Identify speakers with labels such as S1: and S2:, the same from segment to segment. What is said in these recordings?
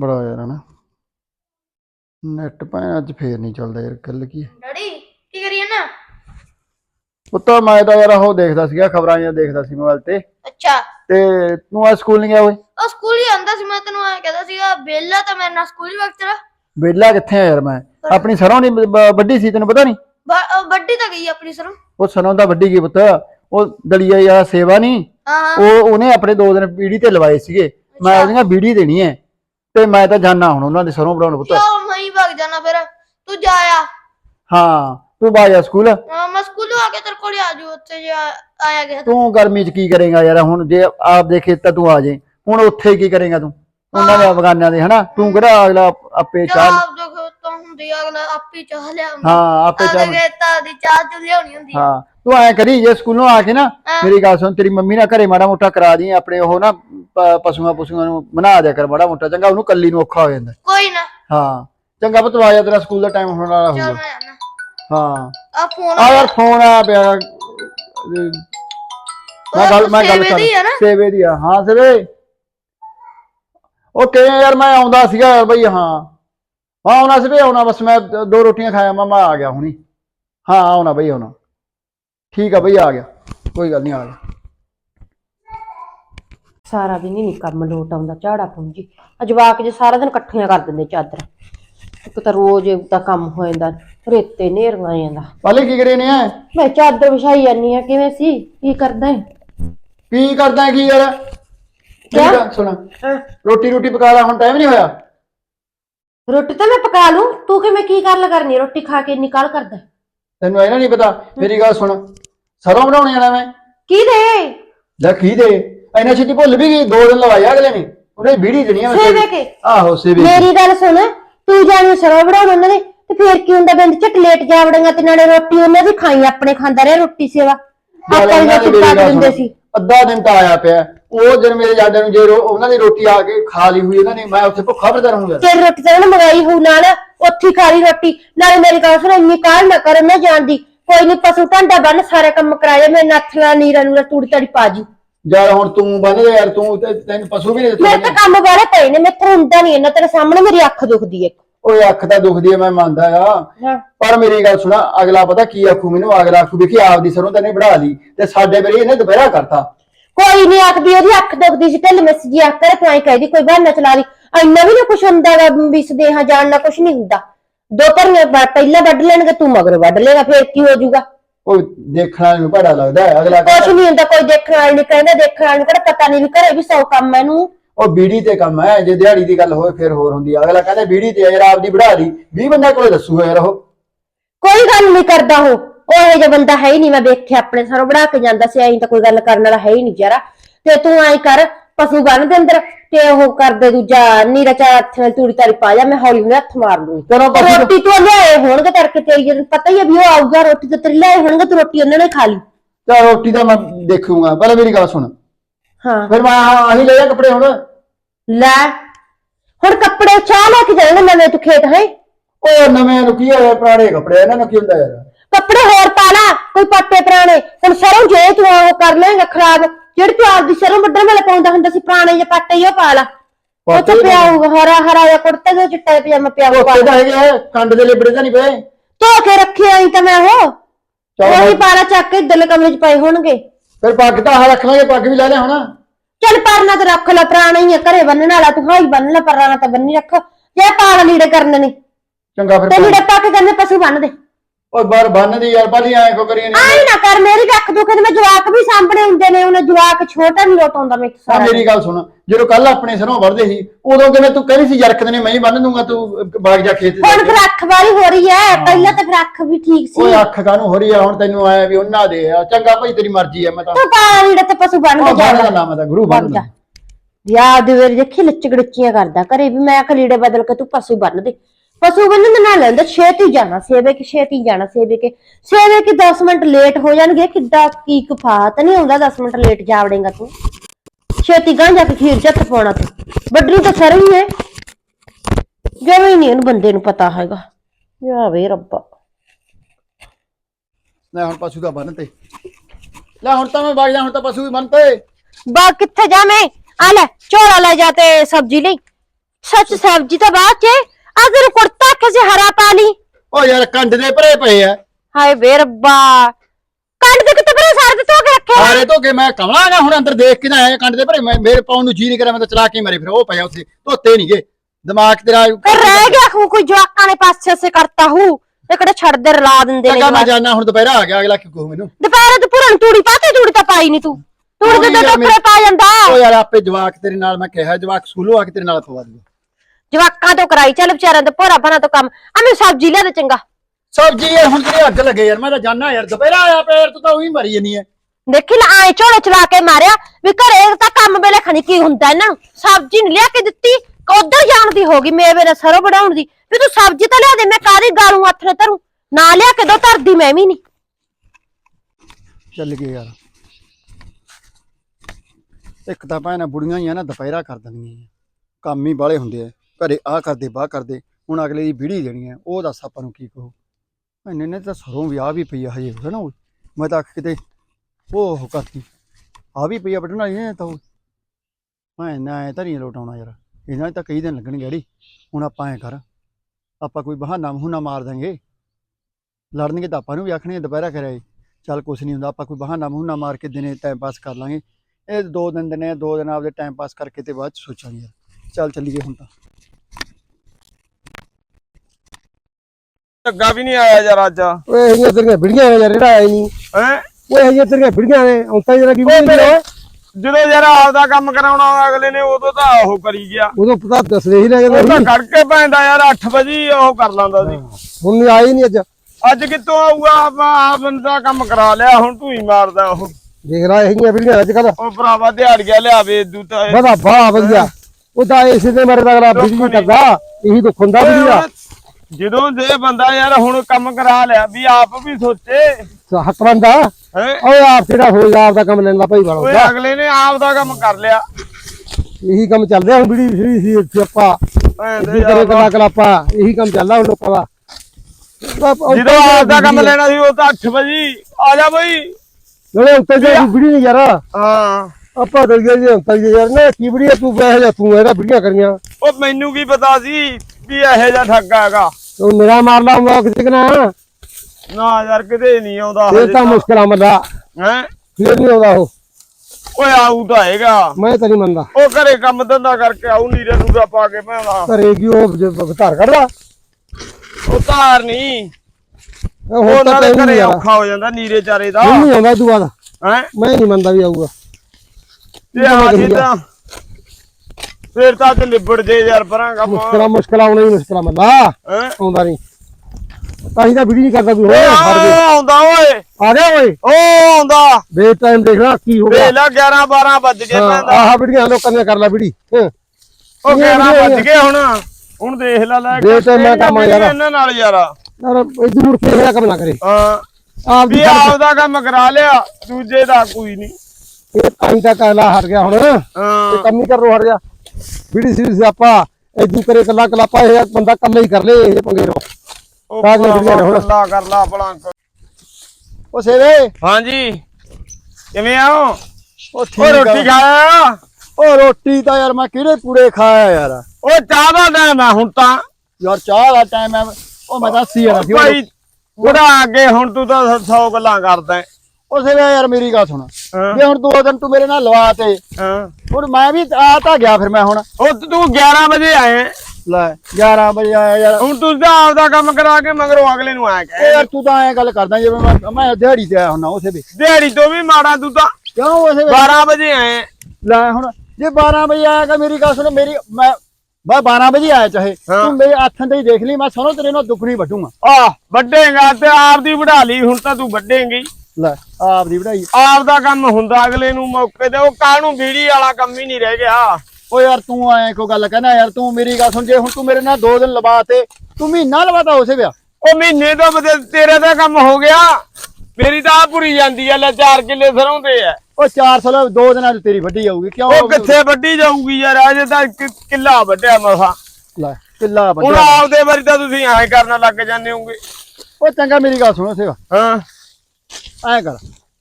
S1: ਬੜਾ ਯਾਰ ਹਨਾ ਨੈਟ ਪੈ ਅੱਜ ਫੇਰ ਨਹੀਂ ਚੱਲਦਾ ਯਾਰ ਕੱਲ ਕੀ
S2: ਡੈਡੀ ਕੀ ਕਰੀਏ ਨਾ
S1: ਪੁੱਤਰ ਮੈਂ ਤਾਂ ਯਾਰ ਉਹ ਦੇਖਦਾ ਸੀਗਾ ਖਬਰਾਂ ਜਾਂ ਦੇਖਦਾ ਸੀ ਮੋਬਾਈਲ ਤੇ।
S2: ਅੱਛਾ।
S1: ਤੇ ਤੂੰ ਅੱਜ ਸਕੂਲ ਨਹੀਂ ਗਿਆ ਓਏ?
S2: ਉਹ ਸਕੂਲ ਹੀ ਆਂਦਾ ਸੀ ਮੈਂ ਤੈਨੂੰ ਐ ਕਹਿੰਦਾ ਸੀਗਾ ਬੇਲਾ ਤਾਂ ਮੇਰੇ ਨਾਲ ਸਕੂਲ ਹੀ ਵਕਤ ਤੇਰਾ।
S1: ਵਿਹਲਾ ਕਿੱਥੇ ਆ ਯਾਰ ਮੈਂ? ਆਪਣੀ ਸਰੋਂ ਦੀ ਵੱਡੀ ਸੀ ਤੈਨੂੰ ਪਤਾ ਨਹੀਂ?
S2: ਵੱਡੀ ਤਾਂ ਗਈ ਆਪਣੀ ਸਰੋਂ।
S1: ਉਹ ਸਰੋਂ ਦਾ ਵੱਡੀ ਕੀ ਪੁੱਤ ਉਹ ਦਲੀਆ ਯਾਰ ਸੇਵਾ ਨਹੀਂ।
S2: ਹਾਂ
S1: ਉਹ ਉਹਨੇ ਆਪਣੇ ਦੋ ਦਿਨ ਬੀੜੀ ਤੇ ਲਵਾਏ ਸੀਗੇ। ਮੈਂ। ਉਹਦੀਆਂ ਬੀੜੀ ਦੇਣੀ ਹੈ ਤੇ ਮੈਂ ਤਾਂ ਜਾਣਾ ਹੁਣ ਉਹਨਾਂ ਦੇ ਸਰੋਂ ਬਣਾਉਣ ਪੁੱਤ।
S2: ਚਲ ਮੈਂ ਹੀ ਭੱਗ ਜਾਣਾ ਫਿਰ। ਤੂੰ ਜਾ ਆ।
S1: ਹਾਂ ਤੂੰ ਬਾਜਾ ਸਕੂਲ।
S2: ਹਾਂ, ਮੈਂ ਸਕੂਲੋਂ ਆ ਕੇ ਤੇਰੇ ਕੋਲ ਆ ਜੂ ਉੱਥੇ ਜੇ ਆ- ਆਇਆ ਗਿਆ ਤਾਂ।
S1: ਤੂੰ ਗਰਮੀ ਚ ਕੀ ਕਰੇਗਾ ਯਾਰ? ਹੁਣ ਜੇ ਆਪ ਤੂੰ ਆ ਜੇ। ਹੁਣ ਉੱਥੇ ਕੀ ਕਰੇਗਾ ਤੂੰ? ਉਹਨਾਂ ਦੇ ਅਫਗਾਨਾਂ ਦੇ ਹਨਾ? ਤੂੰ ਕਿਹੜਾ ਅਗਲਾ ਆਪੇ ਚਾਹ
S2: ਆਪ ਜੋ ਤਾਂ ਹੁੰਦੀ ਆ, ਅਗਲਾ ਆਪੇ ਚਾਹ ਲਿਆ
S1: ਹਾਂ ਆਪੇ ਚਾਹ
S2: ਆਦੇ ਤਾਂ ਦੀ ਚਾਹ ਚੁ ਲਿਆਉਣੀ ਹੁੰਦੀ ਆ।
S1: ਹਾਂ। ਤੂੰ ਐ ਕਰੀ ਜੇ ਸਕੂਲੋਂ ਆ ਕੇ ਨਾ। ਮੇਰੀ ਗੱਲ ਸੁਣ ਤੇਰੀ ਮੰਮੀ ਨਾਲ ਘਰੇ ਮਾੜਾ ਮੋਟਾ ਕਰਾ ਦੀ ਆਪਣੇ ਉਹ ਨਾ ਪ- ਪਸ਼ੂਆਂ ਪਸ਼ੂਆਂ ਨੂੰ ਬਣਾ ਦਿਆ ਕਰ ਮਾੜਾ ਮੋਟਾ ਚੰਗਾ ਉਹਨੂੰ ਕੱਲੀ ਨੂੰ ਔਖਾ ਹੋ ਜਾਂਦਾ।
S2: ਕੋਈ ਨਾ।
S1: ਹਾਂ ਚੰਗਾ ਪੁੱਤ ਆ ਜਾ ਤੇਰਾ ਸਕੂਲ ਦਾ ਟਾਈਮ ਹੋਣ ਵਾਲਾ
S2: ਚੱਲ
S1: ਹੋਊਗਾ
S2: ਮੈਂ
S1: ਹਾਂ।
S2: ਆ ਫੋਨ
S1: ਆ ਯਾਰ ਫੋਨ ਆ ਪਿਆ। ਅਹ, ਮੈਂ ਗੱਲ ਮੈਂ ਗੱਲ
S2: ਸੇਵੇ
S1: ਕਰ
S2: ਆ ਨਾ?
S1: ਸੇਵੇ ਦੀ ਆ। ਹਾਂ ਸੇਵੇ। ਉਹ ਕਿਵੇਂ ਯਾਰ ਮੈਂ ਆਉਂਦਾ ਸੀਗਾ ਯਾਰ ਬਈ ਹਾਂ। ਹਾਂ ਆਉਣਾ ਸੀ ਬਈ ਆਉਣਾ ਬਸ ਮੈਂ ਦ- ਦੋ ਰੋਟੀਆਂ ਖਾਇਆ ਮੈਂ ਮੈਂ ਆ ਗਿਆ ਹੁਣੀ। ਹਾਂ ਆਉਣਾ ਬਈ ਆਉਣਾ। ਠੀਕ ਆ ਬਈ ਆ ਗਿਆ। ਕੋਈ ਗੱਲ ਨਹੀਂ ਆ ਗਿਆ।
S3: ਸਾਰਾ ਦਿਨ ਹੀ ਨਹੀਂ ਕੰਮ ਲੋਟ ਆਉਂਦਾ ਝਾੜਾ ਪੂੰਜੀ। ਅਜਵਾਕ ਜੇ ਸਾਰਾ ਦਿਨ ਇਕੱਠੀਆਂ ਕਰ ਦਿੰਦੇ ਚਾਦਰ। ਇੱਕ ਤਾਂ ਰੋਜ਼ ਦਾ ਕੰਮ ਹੋ ਜਾਂਦਾ ਰੇਤੇ ਨੇਰੀਆਂ ਜਾਂਦਾ
S1: ਪਾਲੇ ਕੀ ਕਰੇ ਨੇ
S3: ਮੈਂ ਚਾਦਰ ਵਿਛਾਈ ਜਾਨੀ ਆ ਕਿਵੇਂ ਸੀ? ਕੀ ਕਰਦਾ ਹੈ
S1: ਕੀ ਕਰਦਾ ਹੈ ਕੀ ਯਾਰ?
S3: ਕਿਆ?
S1: ਠੀਕ ਆ ਸੁਣ ਰੋਟੀ ਰੋਟੀ ਪਕਾ ਲਾ ਹੁਣ ਟਾਈਮ ਨਹੀਂ ਹੋਇਆ?
S3: ਰੋਟੀ ਤਾਂ ਮੈਂ ਪਕਾ ਲੂੰ। ਤੂੰ ਕਿਵੇਂ ਕੀ ਕਰ ਲ ਕਰਨੀ ਰੋਟੀ ਖਾ ਕੇ ਨਿਕਾਲ ਕਰਦਾ
S1: ਤੈਨੂੰ ਇਹਨਾਂ ਨਹੀਂ ਪਤਾ ਮੇਰੀ ਗੱਲ ਸੁਣ। ਸਰੋਂ ਬਣਾਉਣੇ ਜਾਣਾ ਮੈਂ।
S3: ਕੀ ਦੇ?
S1: ਲੈ ਕੀ ਦੇ? ਐਨਾ ਛੇਤੀ ਭੁੱਲ ਵੀ ਗਈ ਦੋ ਦਿਨ ਲਵਾਇਆ ਅਗਲੇ ਨੇ। ਉਹਨੇ ਬੀੜੀ ਦੇਣੀ ਆ
S3: ਸੇਵੇ ਕੇ।
S1: ਆਹੋ ਸੇਵੇ
S3: ਮੇਰੀ ਗੱਲ ਸੁਣ ਤੂੰ ਜਾਣੀ ਸਰੋਂ ਬਣਾਉਣ ਉਹਨਾਂ ਦੇ ਤੇ ਫੇਰ ਕੀ ਹੁੰਦਾ ਬਿੰਦ ਝਟ ਲੇਟ ਜਾ ਵੜਾਂਗਾ ਤੇ ਨਾਲੇ ਰੋਟੀ ਉਹਨਾਂ ਦੀ ਖਾਈ ਆਪਣੇ ਖਾਂਦਾ ਰਿਹਾ ਰੋਟੀ ਸੇਵਾ। ਆਪਾਂ
S1: ਇਹਨਾਂ
S3: ਪਾ ਦਿੰਦੇ ਸੀ।
S1: ਅੱਧਾ ਦਿਨ ਤਾਂ ਆਇਆ ਪਿਆ। ਉਹ ਦਿਨ ਮੇਰੇ ਯਾਦਾਂ ਨੂੰ ਜੇ ਉਹਨਾਂ ਦੀ ਰੋਟੀ ਆ ਕੇ ਖਾ ਲਈ ਹੋਈ ਇਹਨਾਂ ਨੇ ਮੈਂ ਉੱਥੇ ਭੁੱਖਾ ਫਿਰਦਾ ਰਹੂੰਗਾ।
S3: ਤੇਰੀ ਰੋਟੀ ਤਾਂ ਮੰਗਾਈ ਹੋਊ ਨਾਲ। ਉੱਥੇ ਹੀ ਖਾ ਲਈ ਰੋਟੀ। ਨਾਲੇ ਮੇਰੀ ਗੱਲ ਸੁਣ ਇੰਨੀ ਕਾਹਲ ਨਾ ਕਰ ਮੈਂ ਜਾਣਦੀ। ਕੋਈ ਨਹੀਂ ਪਸ਼ੂ ਢਾਂਡਾ ਬੰਨ ਸਾਰੇ ਕੰਮ ਕਰਾਇਆ ਮੈਂ ਨੱਥਲਾ ਨੀਰਾ ਨੂਰਾ ਤੂੜੀ ਤੜੀ ਪਾ ਜੀ।
S1: ਯਾਰ ਹੁਣ ਤੂੰ ਬੰਨ ਦੇ ਯਾਰ ਤੂੰ ਤੇ ਤੈਨੂੰ ਪਸ਼ੂ ਵੀ ਨਹੀਂ
S3: ਮੇਰੇ
S1: ਦਿੱਤੇ
S3: ਤਾਂ ਕੰਮ ਬਾਰੇ ਪਏ ਨੇ ਮੈਂ ਹੁੰਦਾ ਨਹੀਂ ਇਹਨਾਂ ਤੇਰੇ ਸਾਹਮਣੇ ਮੇਰੀ ਅੱਖ ਦੁਖਦੀ ਏ
S1: ਓਏ ਅੱਖ ਤਾਂ ਦੁਖਦੀ ਐ ਮੈਂ ਮੰਨਦਾ ਆ।
S3: ਹਾਂ।
S1: ਪਰ ਮੇਰੀ ਗੱਲ ਸੁਣਾ ਅਗਲਾ ਪਤਾ ਕੀ ਆਖੂ ਮੈਨੂੰ? ਅਗਲਾ ਆਖੂ ਵੀ ਕਿ ਆਪਦੀ ਸਰੋਂ ਤਾਂ ਨਹੀਂ ਵੜਾ ਲਈ ਤੇ ਸਾਡੇ ਵੇਲੇ ਇਹਨੇ ਦੁਪਹਿਰਾ ਕਰਤਾ।
S3: ਕੋਈ ਨਹੀਂ ਆਖਦੀ ਉਹਦੀ ਅੱਖ ਦੁਖਦੀ ਸੀ ਢਿੱਲ ਮਿਸ ਜੀ ਅੱਖ ਕਰੇ ਤੂੰ ਐ ਕਹਿਦੀ ਕੋਈ ਬਹਾਨਾ ਚਲਾ ਲਈ। ਇੰਨਾ ਵੀ ਨਾ ਕੁਛ ਹੁੰਦਾ ਗਾ ਵੀ ਸਦੇਹਾ ਜਾਣ ਨਾਲ ਕੁਛ ਨਹੀਂ ਹੁੰਦਾ। ਦੋ ਧਰਨੇ ਪਹਿਲਾਂ ਵੱਢ ਲੈਣਗੇ ਤੂੰ ਮਗਰ ਵੱਢ ਲੇਗਾ ਫੇਰ ਕੀ ਹੋ ਜਾਊਗਾ?
S1: ਉਹ ਦੇਖਣਾ ਨੂੰ ਭੜਾ ਲੱਗਦਾ ਹੈ ਅਗਲਾ
S3: ਕੁਛ
S1: ਕਹਿੰਦਾ,
S3: ਨਹੀਂ ਹੁੰਦਾ ਕੋਈ ਦੇਖਣ ਵਾਲੀ ਨਹੀਂ ਕਹਿੰਦਾ ਦੇਖਣ ਵਾਲੀ ਨੂੰ ਕਿਹੜਾ ਪਤਾ ਨਹੀਂ ਵੀ ਘਰੇ ਵੀ ਸੌ ਕੰਮ ਐ ਇਹਨੂੰ।
S1: ਉਹ ਬੀੜੀ ਤੇ ਕੰਮ ਹੈ ਜੇ ਦਿਹਾੜੀ ਦੀ ਗੱਲ ਹੋਵੇ ਫਿਰ ਹੋਰ ਹੁੰਦੀ ਅਗਲਾ ਕਹਿੰਦਾ ਬੀੜੀ ਤੇ ਯਾਰ ਆਪਦੀ ਵੜਾ ਲਈ 20 ਬੰਦਾ ਕੋਲੇ ਦੱਸੂਗਾ ਯਾਰ ਉਹ।
S3: ਕੋਈ ਗੱਲ ਨਹੀਂ ਕਰਦਾ ਉਹ। ਉਹ ਇਹੋ ਜਿਹਾ ਬੰਦਾ ਹੈ ਹੀ ਨਹੀਂ ਮੈਂ ਵੇਖਿਆ ਆਪਣੇ ਸਰੋਂ ਬਣਾ ਕੇ ਜਾਂਦਾ ਸੀ ਐਂ ਤਾਂ ਕੋਈ ਗੱਲ ਕਰਨ ਵਾਲਾ ਹੈ ਹੀ ਨਹੀਂ ਜਰਾ ਤੇ ਤੂੰ ਐਂ ਕਰ ਪਸ਼ੂ ਬੰਨ ਦੇ ਅੰਦਰ ਤੇ ਉਹ ਕਰਦੇ ਦੂਜਾ ਨੀਰਾ ਚਾ ਹੱਥ ਨਾਲ ਤੂੜੀ ਤਾਰੀ ਪਾ ਜਾ ਮੈਂ ਹੌਲੀ ਹੌਲੀ ਹੱਥ ਮਾਰ ਲੂੰਗੀ।
S1: ਚਲੋ ਪਸ਼ੂ
S3: ਰੋਟੀ ਤੋਂ ਲਿਆਏ ਹੋਣਗੇ ਤੜਕੇ ਤੇ ਜਦੋਂ ਪਤਾ ਹੀ ਆ ਵੀ ਉਹ ਆਊਗਾ ਰੋਟੀ ਤੇ ਤੇਰੇ ਲਿਆਏ ਹੋਣਗੇ ਤੂੰ ਰੋਟੀ ਉਹਨਾਂ ਨੇ ਖਾ ਲਈ।
S1: ਚਾ ਰੋਟੀ ਤਾਂ ਮੈਂ ਦੇਖੂਗਾ ਪਹਿਲਾਂ ਮੇਰੀ ਗੱਲ ਸੁਣ।
S3: ਹਾਂ।
S1: ਫਿਰ ਮੈਂ ਆਹ- ਲੈ ਜਾ ਕੱਪੜੇ ਹੁਣ।
S3: ਲੈ ਹੁਣ ਕੱਪੜੇ ਚਾਹ ਲੈ ਕੇ ਜਾਣੇ ਨਵੇਂ ਤੂੰ ਖੇਤ ਹੈ?
S1: ਉਹ ਨਵੇਂ ਨੂੰ ਕੀ ਹੋਇਆ ਪੁਰਾਣੇ ਕੱਪੜੇ ਇਹਨਾਂ ਨੂੰ ਕੀ ਹੁੰਦਾ ਯਾਰ?
S3: ਕੱਪੜੇ ਹੋਰ ਪਾ ਲਾ ਕੋਈ ਪੱਟੇ ਪੁਰਾਣੇ ਹੁਣ ਸਰੋਂ ਜੇ ਤੂੰ ਉਹ ਕਰ ਲਏਗਾ ਖਰਾਬ। ਜਿਹੜੀ ਤੂੰ ਆਪਦੀ ਸਰੋਂ ਵੱਢਣ ਵੇਲੇ ਪਾਉਂਦਾ ਹੁੰਦਾ ਸੀ ਪੁਰਾਣੇ ਜਿਹੇ ਪੱਟੇ ਹੀ ਉਹ ਪਾ ਲਾ। ਉਹ ਤੇ ਪਿਆ ਹੋਊਗਾ ਹਰਾ ਹਰਾ ਜਿਹਾ ਕੁੜਤਾ ਤੇ ਚਿੱਟਾ ਜਿਹਾ ਪਜਾਮਾ ਪਿਆ ਹੋਊਗਾ।
S1: ਉਹ ਤਾਂ ਹੈਗੇ ਕੰਡ ਦੇ ਲਿਬੜੇ ਤਾਂ ਨਹੀਂ ਪਏ।
S3: ਧੋ ਕੇ ਰੱਖੇ ਆਈ ਤਾਂ ਮੈਂ ਉਹ।
S1: ਚੱਲ
S3: ਉਹੀ ਪਾ ਲਾ ਚੱਕ ਕੇ ਇੱਧਰਲੇ ਕਮਰੇ 'ਚ ਪਏ ਹੋਣਗੇ।
S1: ਫਿਰ ਪੱਗ ਤਾਂ ਰੱਖ ਲਾਂਗੇ ਪੱਗ ਵੀ ਲੈ ਲੈ ਹੁਣ।
S3: ਚੱਲ ਪਰਨਾ ਤੇ ਰੱਖ ਲੈ ਪੁਰਾਣਾ ਹੀ ਆ ਘਰੇ ਬੰਨਣ ਵਾਲਾ ਤੂੰ ਹਾਈ ਬੰਨ ਲੈ ਪਰਨਾ ਤਾਂ ਬੰਨੀ ਰੱਖ। ਜੇ ਪਾ ਲਾ ਲੀੜੇ ਕਰਨੇ ਨੇ।
S1: ਚੰਗਾ ਫਿਰ
S3: ਤੇ ਲੀੜੇ ਪਾ ਕੇ ਕਹਿੰਦੇ ਪਸ਼ੂ ਬੰਨ ਦੇ।
S1: ਓਏ ਬਾਰ ਬੰਨ ਦੀ ਯਾਰ ਪਹਿਲੀ ਐ ਕੋ ਕਰੀ ਨਹੀਂ?
S3: ਆਈ ਨਾ ਕਰ ਮੇਰੀ ਦੁਖੇ ਤੇ ਮੈਂ ਜਵਾਕ ਵੀ ਸਾਹਮਣੇ ਹੁੰਦੇ ਨੇ ਉਹਨੇ ਜਵਾਕ ਛੋਟਾ ਨਹੀਂ ਲੋਟ ਆਉਂਦਾ ਮੇਰੇ
S1: ਆ
S3: ਸਾਰਾ
S1: ਮੇਰੀ ਗੱਲ ਸੁਣ ਜਦੋਂ ਕੱਲ ਆਪਣੇ ਸਰੋਂ ਵੜਦੇ ਸੀ ਉਦੋਂ ਕਿਵੇਂ ਤੂੰ ਕਹਿੰਦੀ ਸੀ ਜਰਕਦ ਨੇ ਮੈਂ ਹੀ ਬੰਨ ਦੂੰਗਾ ਤੂੰ ਬਾਗ ਜਾ ਖੇਤ
S3: ਹੁਣ ਫਿਰ ਅੱਖ ਵਾਲੀ ਹੋ ਰਹੀ ਹੈ ਪਹਿਲਾਂ ਤਾਂ ਫਿਰ ਅੱਖ ਵੀ ਠੀਕ ਸੀ।
S1: ਓਏ ਅੱਖ ਕਾਨੂੰ ਹੋ ਰਹੀ ਆ ਹੁਣ ਤੈਨੂੰ ਆਇਆ ਵੀ ਉਹਨਾਂ ਦੇ ਆ। ਚੰਗਾ ਭਾਈ ਤੇਰੀ ਮਰਜ਼ੀ ਆ ਮੈਂ ਤਾਂ
S3: ਤੂੰ ਪਾ ਲੀੜੇ ਤੇ ਪਸ਼ੂ ਕੇ ਜਾ।
S1: ਬੰਨ ਦਾ ਨਾਮ ਤਾਂ ਗੁਰੂ ਬੰਨ
S3: ਜਾ। ਯਾਦ ਦੇ ਵੇਰ ਦੇਖੀ ਲਚਗੜਚੀਆਂ ਕਰਦਾ ਘਰੇ ਵੀ ਮੈਂ ਕਲੀੜੇ ਬਦਲ ਕੇ ਤੂੰ ਪਸ਼ੂ ਬੰਨ ਦੇ। ਪਸ਼ੂ ਦੇ ਨਾਲ ਲੈਂਦਾ ਛੇਤੀ ਜਾਣਾ ਸੇਵੇ ਕਿ ਛੇਤੀ ਜਾਣਾ ਸੇਵੇ ਕੇ। ਸੇਵੇ ਕਿ 10 ਮਿੰਟ ਲੇਟ ਹੋ ਜਾਣਗੇ ਕਿੱਡਾ ਕੀ ਕਫਾਤ ਨਹੀਂ ਹੁੰਦਾ 10 ਮਿੰਟ ਲੇਟ ਜਾਵੜੇਗਾ ਤੂੰ। ਛੇਤੀ ਗਾਂ ਜਾ ਕੇ ਖੀਰ ਚੱਤ ਪਾਉਣਾ ਤੂੰ। ਵੱਡੂ ਤਾਂ ਸਰ ਹੀ ਹੈ ਜਿਵੇਂ ਨਹੀਂ ਉਹਨੂੰ ਬੰਦੇ ਨੂੰ ਪਤਾ ਹੈਗਾ। ਯਾ ਵੇ ਰੱਬਾ।
S1: ਲੈ ਹੁਣ ਪਸ਼ੂ ਦਾ ਬੰਨ ਤੇ ਲੈ ਹੁਣ ਤਾਂ ਮੈਂ ਬਾਗ ਜਾ ਹੁਣ ਤਾਂ ਪਸ਼ੂ ਵੀ ਬੰਨ ਤੇ
S3: ਬਾ ਕਿੱਥੇ ਜਾਵੇਂ? ਆ ਲੈ ਝੋਲਾ ਲੈ ਜਾ ਤੇ ਸਬਜ਼ੀ ਲਈ। ਸੱਚ ਸਬਜੀ ਤਾਂ ਬਾਅਦ ਚ ਤੇਰੇ ਕੁੜਤਾ ਕਿਸੇ ਹਰਾ ਪਾ ਲਈ
S1: ਉਹ ਯਾਰ ਕੰਡ ਦੇ ਭਰੇ ਪਏ ਆ।
S3: ਹਾਏ ਵੇ ਰੱਬਾ। ਕੰਡ ਦੇ ਕਿਤੇ ਬਰੇ ਸਾਰ ਦੇ ਧੋ ਕੇ ਰੱਖਿਆ
S1: ਸਾਰੇ ਧੋ ਕੇ ਮੈਂ ਕਮਲਾਂਗਾ ਹੁਣ ਅੰਦਰ ਦੇਖ ਕੇ ਨਾ ਆਇਆ ਕੰਡ ਦੇ ਭਰੇ। ਮੈਂ ਮੇਰੇ ਪਾਉਣ ਨੂੰ ਜੀ ਨਹੀਂ ਕਰਿਆ ਮੈਂ ਤਾਂ ਚਲਾ ਕੇ ਮਰੇ ਫਿਰ ਉਹ ਪਿਆ ਉੱਥੇ। ਧੋਤੇ ਨਹੀਂਗੇ ਦਿਮਾਗ ਤੇਰਾ
S3: ਫਿਰ ਰਹਿ ਗਿਆ। ਹੂੰ ਕੋਈ ਜਵਾਕਾਂ ਨੇ ਪਾਸੇ ਸੇ ਕਰਤਾ ਹੂੰ। ਇਹ ਕਿਹੜੇ ਛੱਡਦੇ ਰਲਾ ਦਿੰਦੇ ਨੇ
S1: ਮੈਂ। ਜਾਣਾ ਹੁਣ ਦੁਪਹਿਰਾ ਆ ਗਿਆ ਅਗਲਾ ਕੀ ਕਹੂ ਮੈਨੂੰ?
S3: ਦੁਪਹਿਰੇ ਤੂੰ ਪੁਰਨ ਤੂੜੀ ਪਾਤੀ ਤੂੜੀ ਤਾਂ ਪਾਈ ਨਹੀਂ ਤੂੰ। ਤੂੜੀ ਦੇ
S1: ਉਹੀ ਯਾਰ
S3: ਟੋਕਰੇ ਪਾ ਜਾਂਦਾ।
S1: ਉਹ ਯਾਰ ਆਪੇ ਜਵਾਕ ਤੇਰੇ ਨਾਲ ਮੈਂ ਕਿਹਾ ਜਵਾਕ ਸਕੂਲੋਂ ਆ ਕੇ ਤੇਰੇ ਨਾਲ ਪਵਾ ਦੂਗਾ।
S3: ਜਵਾਕਾਂ ਤੋਂ ਕਰਾਈ ਚੱਲ ਵਿਚਾਰਿਆਂ ਦੇ ਭੋਰਾ ਭਰਾ ਤੋਂ ਕੰਮ। ਆ ਮੈਂ ਸਬਜ਼ੀ ਲਿਆ ਦੇ ਚੰਗਾ।
S1: ਸਬਜੀ ਯਾਰ ਹੁਣ ਤੇਰੇ ਅੱਗ ਲੱਗੇ ਯਾਰ ਮੈਂ ਤਾਂ ਜਾਣਾ ਯਾਰ ਦੁਪਹਿਰਾ ਆਇਆ ਪਿਆ ਯਾਰ ਤੂੰ ਤਾਂ ਉਹੀ ਮਰੀ ਜਾਨੀ ਐ।
S3: ਦੇਖੀ ਨਾ ਆਏ ਝੋਲੇ ਚਲਾ ਕੇ ਮਾਰਿਆ ਵੀ ਘਰੇ ਤਾਂ ਕੰਮ ਵੇਲੇ ਖਣੀ ਕੀ ਹੁੰਦਾ ਇਹਨਾਂ ਨੂੰ। ਸਬਜ਼ੀ ਨਹੀਂ ਲਿਆ ਕੇ ਦਿੱਤੀ ਉਧਰ ਜਾਣ ਦੀ ਹੋ ਗਈ ਮੇਵੇ ਨਾਲ ਸਰੋਂ ਬਣਾਉਣ ਦੀ। ਵੀ ਤੂੰ ਸਬਜ਼ੀ ਤਾਂ ਲਿਆ ਦੇ ਮੈਂ ਕਾਦੀ ਗਾਲੂ ਹੱਥ ਨੇ ਧਰੂ? ਨਾ ਲਿਆ ਕੇ ਦੋ ਧਰਦੀ ਮੈਂ ਵੀ ਨਹੀਂ
S1: ਚੱਲ ਗਏ ਯਾਰ। ਇੱਕ ਤਾਂ ਭੈਣਾਂ ਬੁੜੀਆਂ ਹੀ ਆ ਨਾ ਦੁਪਹਿਰਾ ਕਰ ਦਿੰਦੀਆਂ ਆ। ਕੰਮ ਹੀ ਬਾਲੇ ਹੁੰਦੇ ਆ। ਘਰੇ ਆ ਕਰਦੇ, ਬਾਹ ਕਰਦੇ, ਹੁਣ ਅਗਲੇ ਦੀ ਵੀੜੀ ਦੇਣੀ ਹੈ, ਉਹ ਦੱਸ ਆਪਾਂ ਨੂੰ ਕੀ ਕਹੋ। ਇਹਨੇ ਨੇ ਤਾਂ ਸਰੋਂ ਵੀ ਆ ਵੀ ਪਈ ਆ ਹਜੇ, ਹੈ ਨਾ ਉਹ ਮੈਂ ਤਾਂ ਆਖ ਕਿਤੇ ਉਹ ਉਹ ਕਰਤੀ ਆ ਵੀ ਪਈ ਆ ਵੱਢਣ ਵਾਲੀ ਨੇ ਤਾਂ ਉਹ ਮੈਂ ਨਾ ਐ ਤਾਂ ਨਹੀਂ ਲੋਟਾਉਣਾ ਯਾਰ, ਇਹਨਾਂ ਨੇ ਤਾਂ ਕਈ ਦਿਨ ਲੱਗਣਗੇ ਅੜੀ ਹੁਣ ਆਪਾਂ ਐ ਕਰ, ਆਪਾਂ ਕੋਈ ਬਹਾਨਾ ਮਹੂਨਾ ਮਾਰ ਦਾਂਗੇ ਲੜਨਗੇ ਤਾਂ ਆਪਾਂ ਨੂੰ ਵੀ ਆਖਣਗੇ, ਦੁਪਹਿਰਾ ਕਰਿਆ ਚੱਲ ਕੁਛ ਨਹੀਂ ਹੁੰਦਾ, ਆਪਾਂ ਕੋਈ ਬਹਾਨਾ ਮਹੂਨਾ ਮਾਰ ਕੇ ਦਿਨੇ ਟਾਈਮ ਪਾਸ ਕਰ ਲਾਂਗੇ। ਇਹ ਦੋ ਦਿਨ ਦਿਨੇ, ਦੋ ਦਿਨ ਆਪਦੇ ਟਾਈਮ ਪਾਸ ਕਰਕੇ ਤੇ ਬਾਅਦ ਚ ਸੋਚਾਂਗੇ ਯਾਰ। ਚੱਲ ਚੱਲੀਏ ਹੁਣ ਤਾਂ।
S4: ਅੱਗਾ ਵੀ ਨਹੀਂ ਆਇਆ ਯਾਰ ਅੱਜ।
S5: ਓਏ ਇਹ ਤੇਰੀਆਂ ਬਿੜੀਆਂ ਨੇ ਯਾਰ ਜਿਹੜਾ ਆਇਆ ਨਹੀਂ।
S4: ਹੈ?
S5: ਓਏ ਇਹ ਤੇਰੀਆਂ ਬਿੜੀਆਂ ਨੇ ਔਂਤਾ ਜਰਾ ਕੀ ਵੀ
S4: ਮੇਰੇ ਜਦੋਂ ਯਾਰ ਆਪਦਾ ਕੰਮ ਕਰਾਉਣਾ ਅਗਲੇ ਨੇ ਉਦੋਂ ਤਾਂ ਉਹ ਕਰੀ ਗਿਆ।
S5: ਉਦੋਂ ਪਤਾ ਦੱਸਦੇ ਹੀ ਲੈ
S4: ਉਹ ਤਾਂ
S5: ਜਾਂਦੇ
S4: ਖੜਕੇ ਪੈਂਦਾ ਯਾਰ 8 ਵਜੇ ਉਹ ਕਰ ਲਾਂਦਾ ਸੀ।
S5: ਹੁਣ ਨਹੀਂ ਆਈ ਨਹੀਂ ਅੱਜ।
S4: ਅੱਜ ਕਿੱਥੋਂ ਆਊਗਾ? ਆਪਾਂ ਆ ਬੰਦਾ ਕੰਮ ਕਰਾ ਲਿਆ ਹੁਣ ਤੂੰ ਹੀ ਮਾਰਦਾ ਉਹ।
S5: ਦੇਖ ਲੈ ਇਹ ਬਿੜੀਆਂ ਅੱਜ ਕੱਲ
S4: ਉਹ ਭਰਾਵਾ ਦਿਹਾੜੀਆ ਲਿਆਵੇ ਦੂ ਤਾਂ।
S5: ਬੜਾ ਬਾ ਵਧੀਆ। ਉਹ ਤਾਂ ਇਸੇ ਦੇ ਮਰੇ ਦਾ ਅਗਲਾ ਬਿਜਲੀ ਕਰਦਾ ਇਹੀ ਦੁੱਖ ਹੁੰਦਾ ਬਿਜਲੀ ਦਾ।
S4: ਜਦੋਂ ਜੇ ਬੰਦਾ ਯਾਰ ਹੁਣ ਕੰਮ ਕਰਾ ਲਿਆ ਵੀ ਆਪ ਵੀ ਸੋਚੇ।
S5: ਹੱਕ ਬੰਦਾ
S4: ਹੈ?
S5: ਓਏ ਆਪ ਜਿਹੜਾ ਹੋਏਗਾ ਆਪ ਦਾ ਕੰਮ ਲੈਣ ਦਾ ਭਾਈ
S4: ਓਏ ਅਗਲੇ ਨੇ ਆਪ ਦਾ ਕੰਮ ਕਰ ਲਿਆ।
S5: ਇਹੀ ਕੰਮ ਚੱਲਦਾ ਹੁਣ ਬਿੜੀ ਸੀ ਸੀ
S4: ਭੈਣ ਦੇ
S5: ਜੀ ਕਰੇ
S4: ਯਾਰ।
S5: ਕਲਾ ਕਲਾਪਾ ਇਹੀ ਕੰਮ ਚੱਲਦਾ ਹੁਣ ਲੋਕਾਂ ਦਾ।
S4: ਜਦੋਂ ਆਪ ਦਾ ਕੰਮ ਲੈਣਾ ਸੀ ਉਹ ਤਾਂ 8 ਵਜੇ। ਆ ਜਾ ਬਈ।
S5: ਜਿਹੜੇ ਉੱਤੇ ਜੇ ਬਿੜੀ ਨਹੀਂ ਯਾਰ।
S4: ਹਾਂ।
S5: ਆਪਾਂ ਤਾਂ ਜੇ ਹੁੰਦਾ ਯਾਰ ਨਾ ਕੀ ਬਿੜੀ ਤੂੰ ਬਹਿ ਜਾ ਤੂੰ ਇਹਦਾ ਬਿੜੀਆਂ ਕਰੀਆਂ।
S4: ਉਹ ਮੈਨੂੰ ਕੀ ਪਤਾ ਸੀ ਵੀ ਇਹੋ ਜਿਹਾ ਠੱਗਾ ਹੈਗਾ।
S5: ਤੂੰ ਮੇਰਾ ਮਾਰ ਲਾ ਉਹ ਕਿਸੇ ਕਨਾ
S4: ਨਾ? ਯਾਰ ਕਿਤੇ ਨਹੀਂ ਆਉਂਦਾ
S5: ਇਹ ਤਾਂ ਮੁਸ਼ਕਲ ਆ। ਮੱਲਾ
S4: ਹੈ?
S5: ਫਿਰ ਨਹੀਂ ਆਉਂਦਾ ਉਹ।
S4: ਓਏ ਤਾਂ ਹੈਗਾ।
S5: ਮੈਂ ਤਾਂ ਨਹੀਂ ਮੰਨਦਾ।
S4: ਉਹ ਘਰੇ ਕੰਮ ਧੰਦਾ ਕਰਕੇ ਆਊ ਨੀਰੇ ਨੂਰਾ ਪਾ ਕੇ ਭੈਣਾ।
S5: ਘਰੇ ਕੀ ਉਹ ਧਾਰ ਕੱਢਦਾ?
S4: ਉਹ ਧਾਰ ਨਹੀਂ
S5: ਉਹ ਤਾਂ
S4: ਘਰੇ ਔਖਾ ਹੋ ਜਾਂਦਾ ਨੀਰੇ ਚਾਰੇ ਦਾ।
S5: ਨਹੀਂ ਆਉਂਦਾ ਤੂੰ ਬਾਅਦ
S4: ਹੈ?
S5: ਮੈਂ ਨਹੀਂ ਮੰਨਦਾ ਵੀ ਆਊਗਾ।
S4: ਤੇ ਆ ਜੀ ਤਾਂ ਫੇਰ ਤਾਂ ਤੇ ਲਿਬੜ ਜੇ ਯਾਰ ਪਰਾਂ ਕੰਮ
S5: ਮੁਸ਼ਕਲਾਂ ਮੁਸ਼ਕਲਾਂ ਆਉਣਾ ਹੀ ਮੁਸ਼ਕਲਾਂ
S4: ਹੈ?
S5: ਆਉਂਦਾ ਨਹੀਂ। ਤਾਂ ਹੀ ਤਾਂ ਬਿੜੀ ਨਹੀਂ ਕਰਦਾ ਕੋਈ ਹੋਰ ਹਟ ਗਏ
S4: ਆਉਂਦਾ ਓਏ।
S5: ਆ ਗਿਆ ਓਏ।
S4: ਉਹ ਆਉਂਦਾ।
S5: ਵੇ ਟਾਈਮ ਦੇਖਣਾ ਕੀ ਹੋ ਗਿਆ।
S4: ਵੇਖ ਲੈ 11 12 ਵੱਜ ਗਏ
S5: ਹਾਂ,
S4: ਪੈਂਦਾ
S5: ਆਹ ਬਿੜੀਆਂ ਲੋਕਾਂ ਨੇ ਕਰ ਲਾ ਹਾਂ।
S4: ਉਹ
S5: ਇਹ
S4: 11
S5: ਵਧੀਆ
S4: ਵੱਜ ਗਏ ਹੁਣ। ਹੁਣ ਦੇਖ ਲੈ ਲੈ
S5: ਦੇਖ ਤੇ ਮੈਂ ਕੰਮ ਯਾਰ।
S4: ਇਹਨਾਂ ਨਾਲ ਯਾਰ।
S5: ਯਾਰ ਇਹ ਮੁੜ ਕੇ ਇਹਦਾ ਕੰਮ ਨਾ ਕਰੇ।
S4: ਹਾਂ।
S5: ਆਪ
S4: ਵੀ
S5: ਦੀ
S4: ਆਪਦਾ ਕੰਮ ਕਰਾ ਲਿਆ ਦੂਜੇ ਦਾ ਕੋਈ ਨਹੀਂ।
S5: ਇਹ ਤਾਂ ਹੀ ਤਾਂ ਕਾਲਾ ਹਟ ਗਿਆ ਹੁਣ। ਇਹ
S4: ਹਾਂ
S5: ਕੰਮ ਹੀ ਕਰਨੋਂ ਹਟ ਗਿਆ ਬਿੜੀ ਸੀ ਸਿਆਪਾ ਐਦੂ ਕਰੇ ਕੱਲਾ ਕਲਾਪਾ ਇਹ ਬੰਦਾ ਕੱਲਾ ਹੀ ਕਰ ਲੇ ਇਹ ਪੰਗੇ ਨੂੰ
S4: ਉਹ
S5: ਬਿੜੀਆਂ ਨੇ ਹੁਣ।
S4: ਗੱਲਾਂ ਕਰ ਲਾ ਆਪਣਾ
S1: ਉਹ ਸੇਵੇ।
S4: ਹਾਂਜੀ। ਕਿਵੇਂ ਆਓ
S1: ਉਹ?
S4: ਉਹ
S1: ਠੀਕ ਆ।
S4: ਰੋਟੀ ਖਾਇਆ?
S1: ਉਹ ਰੋਟੀ ਤਾਂ ਯਾਰ ਮੈਂ ਕਿਹੜੇ ਪੂੜੇ ਖਾਇਆ ਯਾਰ।
S4: ਉਹ ਚਾਹ ਦਾ ਟਾਈਮ ਆ ਹੁਣ ਤਾਂ।
S1: ਯਾਰ ਚਾਹ ਦਾ ਟਾਈਮ ਹੈ ਉਹ ਮੈਂ ਜਾਣਾ ਸੀ
S4: ਭਾਈ ਬੁੜਾ ਅੱਗੇ ਹੁਣ ਤੂੰ ਤਾਂ 100 ਗੱਲਾਂ ਕਰਦਾ। ਹੈ।
S1: ਉਹ ਸੇਵੇ ਯਾਰ ਮੇਰੀ ਗੱਲ ਸੁਣ।
S4: ਹਾਂ।
S1: ਜੇ ਹੁਣ ਦੋ ਦਿਨ ਤੂੰ ਮੇਰੇ ਨਾਲ ਲਵਾ ਤੇ
S4: ਹਾਂ।
S1: ਹੁਣ ਮੈਂ ਵੀ ਆ ਤਾਂ ਗਿਆ ਫਿਰ ਮੈਂ ਹੁਣ।
S4: ਉਹ ਤੇ ਤੂੰ 11 ਵਜੇ ਆਏ ਹੈਂ।
S1: ਲੈ 11 ਵਜੇ ਆਇਆ ਯਾਰ।
S4: ਹੁਣ ਤੂੰ ਤਾਂ ਆਪਦਾ ਕੰਮ ਕਰਾ ਕੇ ਮਗਰੋਂ ਅਗਲੇ ਨੂੰ ਆਇਆ
S1: ਇਹ
S4: ਕਹਿ
S1: ਯਾਰ ਤੂੰ ਤਾਂ ਐਂ ਗੱਲ ਕਰਦਾ ਜਿਵੇਂ ਮੈਂ ਮੈਂ ਦਿਹਾੜੀ ਤੇ ਆਇਆ ਹੁੰਨਾ ਉਸੇ ਵੀ
S4: ਦਿਹਾੜੀ ਤੋਂ ਵੀ ਮਾੜਾ ਤੂੰ ਤਾਂ।
S1: ਕਿਉਂ ਉਸੇ ਵੇ
S4: 12 ਵਜੇ ਆਏ ਹੈਂ।
S1: ਲੈ ਹੁਣ ਜੇ 12 ਵਜੇ ਆਇਆਗਾ ਮੇਰੀ ਗੱਲ ਸੁਣ ਮੇਰੀ ਮੈਂ ਮੈਂ 12 ਵਜੇ ਆਇਆ ਚਾਹੇ।
S4: ਹਾਂ।
S1: ਤੂੰ ਮੇਰੇ ਹੱਥਾਂ ਤੇ ਹੀ ਦੇਖ ਲਈ ਮੈਂ ਸੁਣੋ ਤੇਰੇ ਨਾਲ ਦੁੱਖਣੀ ਵੱਢੂਗਾ।
S4: ਆਹ ਵੱਡੇਗਾ ਤੇ ਆਪਦੀ ਵਢਾ ਲਈ ਹੁਣ ਤਾਂ ਤੂੰ ਵੱਡੇਂਗੀ
S1: ਲੈ ਆਪ ਦੀ ਵਢਾਈ।
S4: ਆਪਦਾ ਕੰਮ ਹੁੰਦਾ ਅਗਲੇ ਨੂੰ ਮੌਕੇ ਤੇ ਉਹ ਕਾਹਨੂੰ ਬੀੜੀ ਵਾਲਾ ਕੰਮ ਹੀ ਨਹੀਂ ਰਹਿ ਗਿਆ।
S1: ਓ ਯਾਰ ਤੂੰ ਐਂ ਕੋ ਗੱਲ ਕਹਿਣਾ ਯਾਰ ਤੂੰ ਮੇਰੀ ਗੱਲ ਸੁਣ ਜੇ ਹੁਣ ਤੂੰ ਮੇਰੇ ਨਾਲ ਦੋ ਦਿਨ ਲਵਾ ਤੇ ਤੂੰ ਮਹੀਨਾ ਲਵਾਤਾ ਉਸੇ ਵਿਆ
S4: ਉਹ ਮਹੀਨੇ ਤੋਂ ਬਦੇ ਤੇਰੇ ਦਾ ਕੰਮ ਹੋ ਗਿਆ। ਮੇਰੀ ਤਾਂ ਆ ਭੁਰੀ ਜਾਂਦੀ ਆ ਲੈ 4 ਕਿੱਲੇ ਸਰੋਂਦੇ ਆ।
S1: ਉਹ 400 ਲੈ ਦੋ ਦਿਨਾਂ ਚ ਤੇਰੀ ਵੱਢੀ ਜਾਊਗੀ ਕਿਉਂ?
S4: ਉਹ ਕਿੱਥੇ ਵੱਡੀ ਜਾਊਗੀ ਯਾਰ ਅਜੇ ਤਾਂ ਕਿੱਲਾ ਵੱਡਿਆ ਮਸਾ।
S1: ਲੈ ਕਿੱਲਾ
S4: ਹੁਣ
S1: ਵੱਢਿਆ
S4: ਆਪਦੇ ਵਾਰੀ ਤਾਂ ਤੁਸੀਂ ਐਂ ਕਰਨ ਲੱਗ ਜਾਂਦੇ ਹੋਗੇ
S1: ਉਹ ਚੰਗਾ ਮੇਰੀ ਗੱਲ ਸੁਣੋ
S4: ਹਾਂ।
S1: ਐਂ ਕਰ।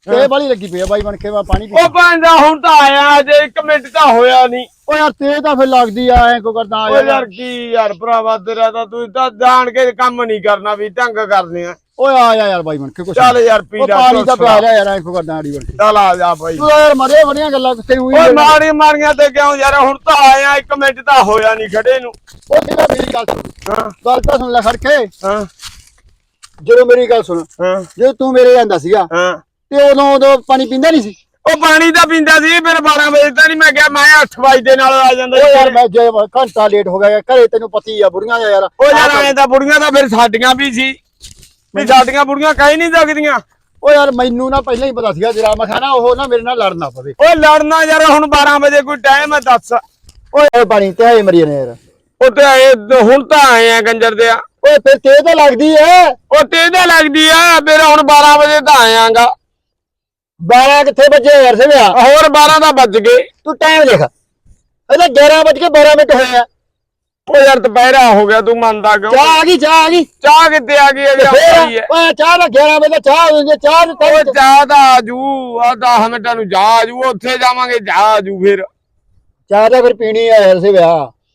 S1: ਤੇ ਵਾਲੀ ਲੱਗੀ ਪਈ ਆ ਬਾਈ ਬਣ ਕੇ ਮੈਂ ਪਾਣੀ ਪੀ
S4: ਉਹ ਪੈਂਦਾ ਹੁਣ ਤਾਂ ਆਇਆ ਅਜੇ 1 ਮਿੰਟ ਤਾਂ ਹੋਇਆ ਨਹੀਂ।
S1: ਓ ਯਾਰ ਤੇ ਤਾਂ ਫਿਰ ਲੱਗਦੀ ਆ ਐ ਕੋ ਕਰਦਾ ਆ
S4: ਓ ਯਾਰ। ਕੀ ਯਾਰ ਭਰਾਵਾ ਤੇਰਾ ਤਾਂ ਤੂੰ ਤਾਂ ਜਾਣ ਕੇ ਕੰਮ ਨਹੀਂ ਕਰਨਾ ਵੀ ਢੰਗ ਕਰਦੇ ਆ।
S1: ਓਏ ਆ ਜਾ ਯਾਰ ਬਾਈ ਬਣ ਕੇ ਕੁਛ
S4: ਚੱਲ ਯਾਰ ਪੀ ਲੈ
S1: ਪਾਣੀ ਤਾਂ ਪਿਆ ਲਿਆ ਯਾਰ ਐ ਕੋ ਕਰਦਾ ਆੜੀ ਬਣ ਕੇ।
S4: ਚੱਲ ਆ ਜਾ ਬਾਈ।
S1: ਤੂੰ ਯਾਰ ਮਰੇ ਬੜੀਆਂ ਗੱਲਾਂ ਤੈਨੂੰ ਹੀ
S4: ਓਏ ਮਾਰੀ ਮਾਰੀਆਂ ਤੇ ਕਿਉਂ ਯਾਰ ਹੁਣ ਤਾਂ ਆਇਆ 1 ਮਿੰਟ ਤਾਂ ਹੋਇਆ ਨਹੀਂ ਖੜੇ ਨੂੰ।
S1: ਜਿਹੜਾ ਮੇਰੀ ਗੱਲ ਸੁਣ।
S4: ਹਾਂ।
S1: ਗੱਲ ਤਾਂ ਸੁਣ ਲੈ ਖੜ ਕੇ
S4: ਹਾਂ।
S1: ਜਦੋਂ ਮੇਰੀ ਗੱਲ ਸੁਣ
S4: ਹਾਂ।
S1: ਜਦੋਂ ਤੂੰ ਮੇਰੇ ਜਾਂਦਾ ਸੀਗਾ
S4: ਹਾਂ।
S1: ਤੇ ਉਦੋਂ ਉਦੋਂ ਪਾਣੀ ਪੀਂਦਾ ਨਹੀਂ ਸੀ?
S4: ਉਹ ਪਾਣੀ ਤਾਂ ਪੀਂਦਾ ਸੀ ਫਿਰ 12 ਵਜੇ ਤਾਂ ਨਹੀਂ ਮੈਂ ਕਿਹਾ ਮੈਂ 8 ਵਜੇ ਦੇ ਨਾਲ ਆ ਜਾਂਦਾ
S1: ਓ। ਯਾਰ ਮੈਂ ਜੇ ਘੰਟਾ ਲੇਟ ਹੋ ਗਿਆ ਘਰੇ ਤੈਨੂੰ ਪਤੀ ਆ ਬੁੜੀਆਂ ਦਾ ਯਾਰ।
S4: ਉਹ ਯਾਰ ਐਂ ਤਾਂ ਬੁੜੀਆਂ ਤਾਂ ਫਿਰ ਸਾਡੀਆਂ ਵੀ ਸੀ। ਵੀ ਸਾਡੀਆਂ ਬੁੜੀਆਂ ਕਹਿ ਨਹੀਂ ਸਕਦੀਆਂ।
S1: ਓ ਯਾਰ ਮੈਨੂੰ ਨਾ ਪਹਿਲਾਂ ਹੀ ਪਤਾ ਸੀਗਾ ਜਰਾ ਮੈਂ ਨਾ ਉਹ ਨਾ ਮੇਰੇ ਨਾਲ ਲੜਨਾ ਪਵੇ।
S4: ਓਏ ਲੜਨਾ ਯਾਰ ਹੁਣ 12 ਵਜੇ ਕੋਈ ਟਾਈਮ ਹੈ ਦੱਸ।
S1: ਓਏ ਪਾਣੀ ਤੇ ਹੈ ਮਰੀ ਨੇ ਯਾਰ।
S4: ਉਹ ਤੇ ਇਹ ਹੁਣ ਤਾਂ ਆਏ ਆ ਕੰਜਰ ਦੇ ਆ।
S1: ਓਏ ਫਿਰ ਤੇ ਤਾਂ ਲੱਗਦੀ ਐ।
S4: ਉਹ ਤੇ ਤਾਂ ਲੱਗਦੀ ਆ ਫਿਰ ਹੁਣ 12 ਵਜੇ ਤਾਂ ਆਇਆਗਾ
S1: 12 ਕਿੱਥੇ ਵੱਜੇ ਯਾਰ ਸਿਵਿਆ
S4: ਹੋਰ 12 ਦਾ ਵੱਜ ਗਏ।
S1: ਤੂੰ ਟਾਈਮ ਦੇਖ। ਇਹਦਾ 11 ਵੱਜ ਕੇ 12 ਮਿੰਟ ਹੋਏ ਆ।
S4: ਉਹ ਯਾਰ ਦੁਪਹਿਰਾ ਹੋ ਗਿਆ ਤੂੰ ਮੰਨਦਾ ਕਿਉਂ?
S1: ਚਾਹ ਆ ਗਈ ਚਾਹ ਆ ਗਈ।
S4: ਚਾਹ ਕਿੱਥੇ ਆ ਗਈ ਅਜੇ ਆਈ ਹੈ
S1: ਓਏ ਚਾਹ ਦਾ 11 ਵਜੇ ਚਾਹ ਹੋ ਗਈ ਚਾਹ ਨੂੰ
S4: ਉਹ ਚਾਹ ਦਾ ਆਜੂ ਆ 10 ਮਿੰਟਾਂ ਨੂੰ ਜਾ ਆਜੂ ਉੱਥੇ ਜਾਵਾਂਗੇ ਜਾ ਆਜੂ ਫਿਰ।
S1: ਚਾਹ ਤਾਂ ਫਿਰ ਪੀਣੀ ਆ ਯਾਰ ਸਿਵਿਆ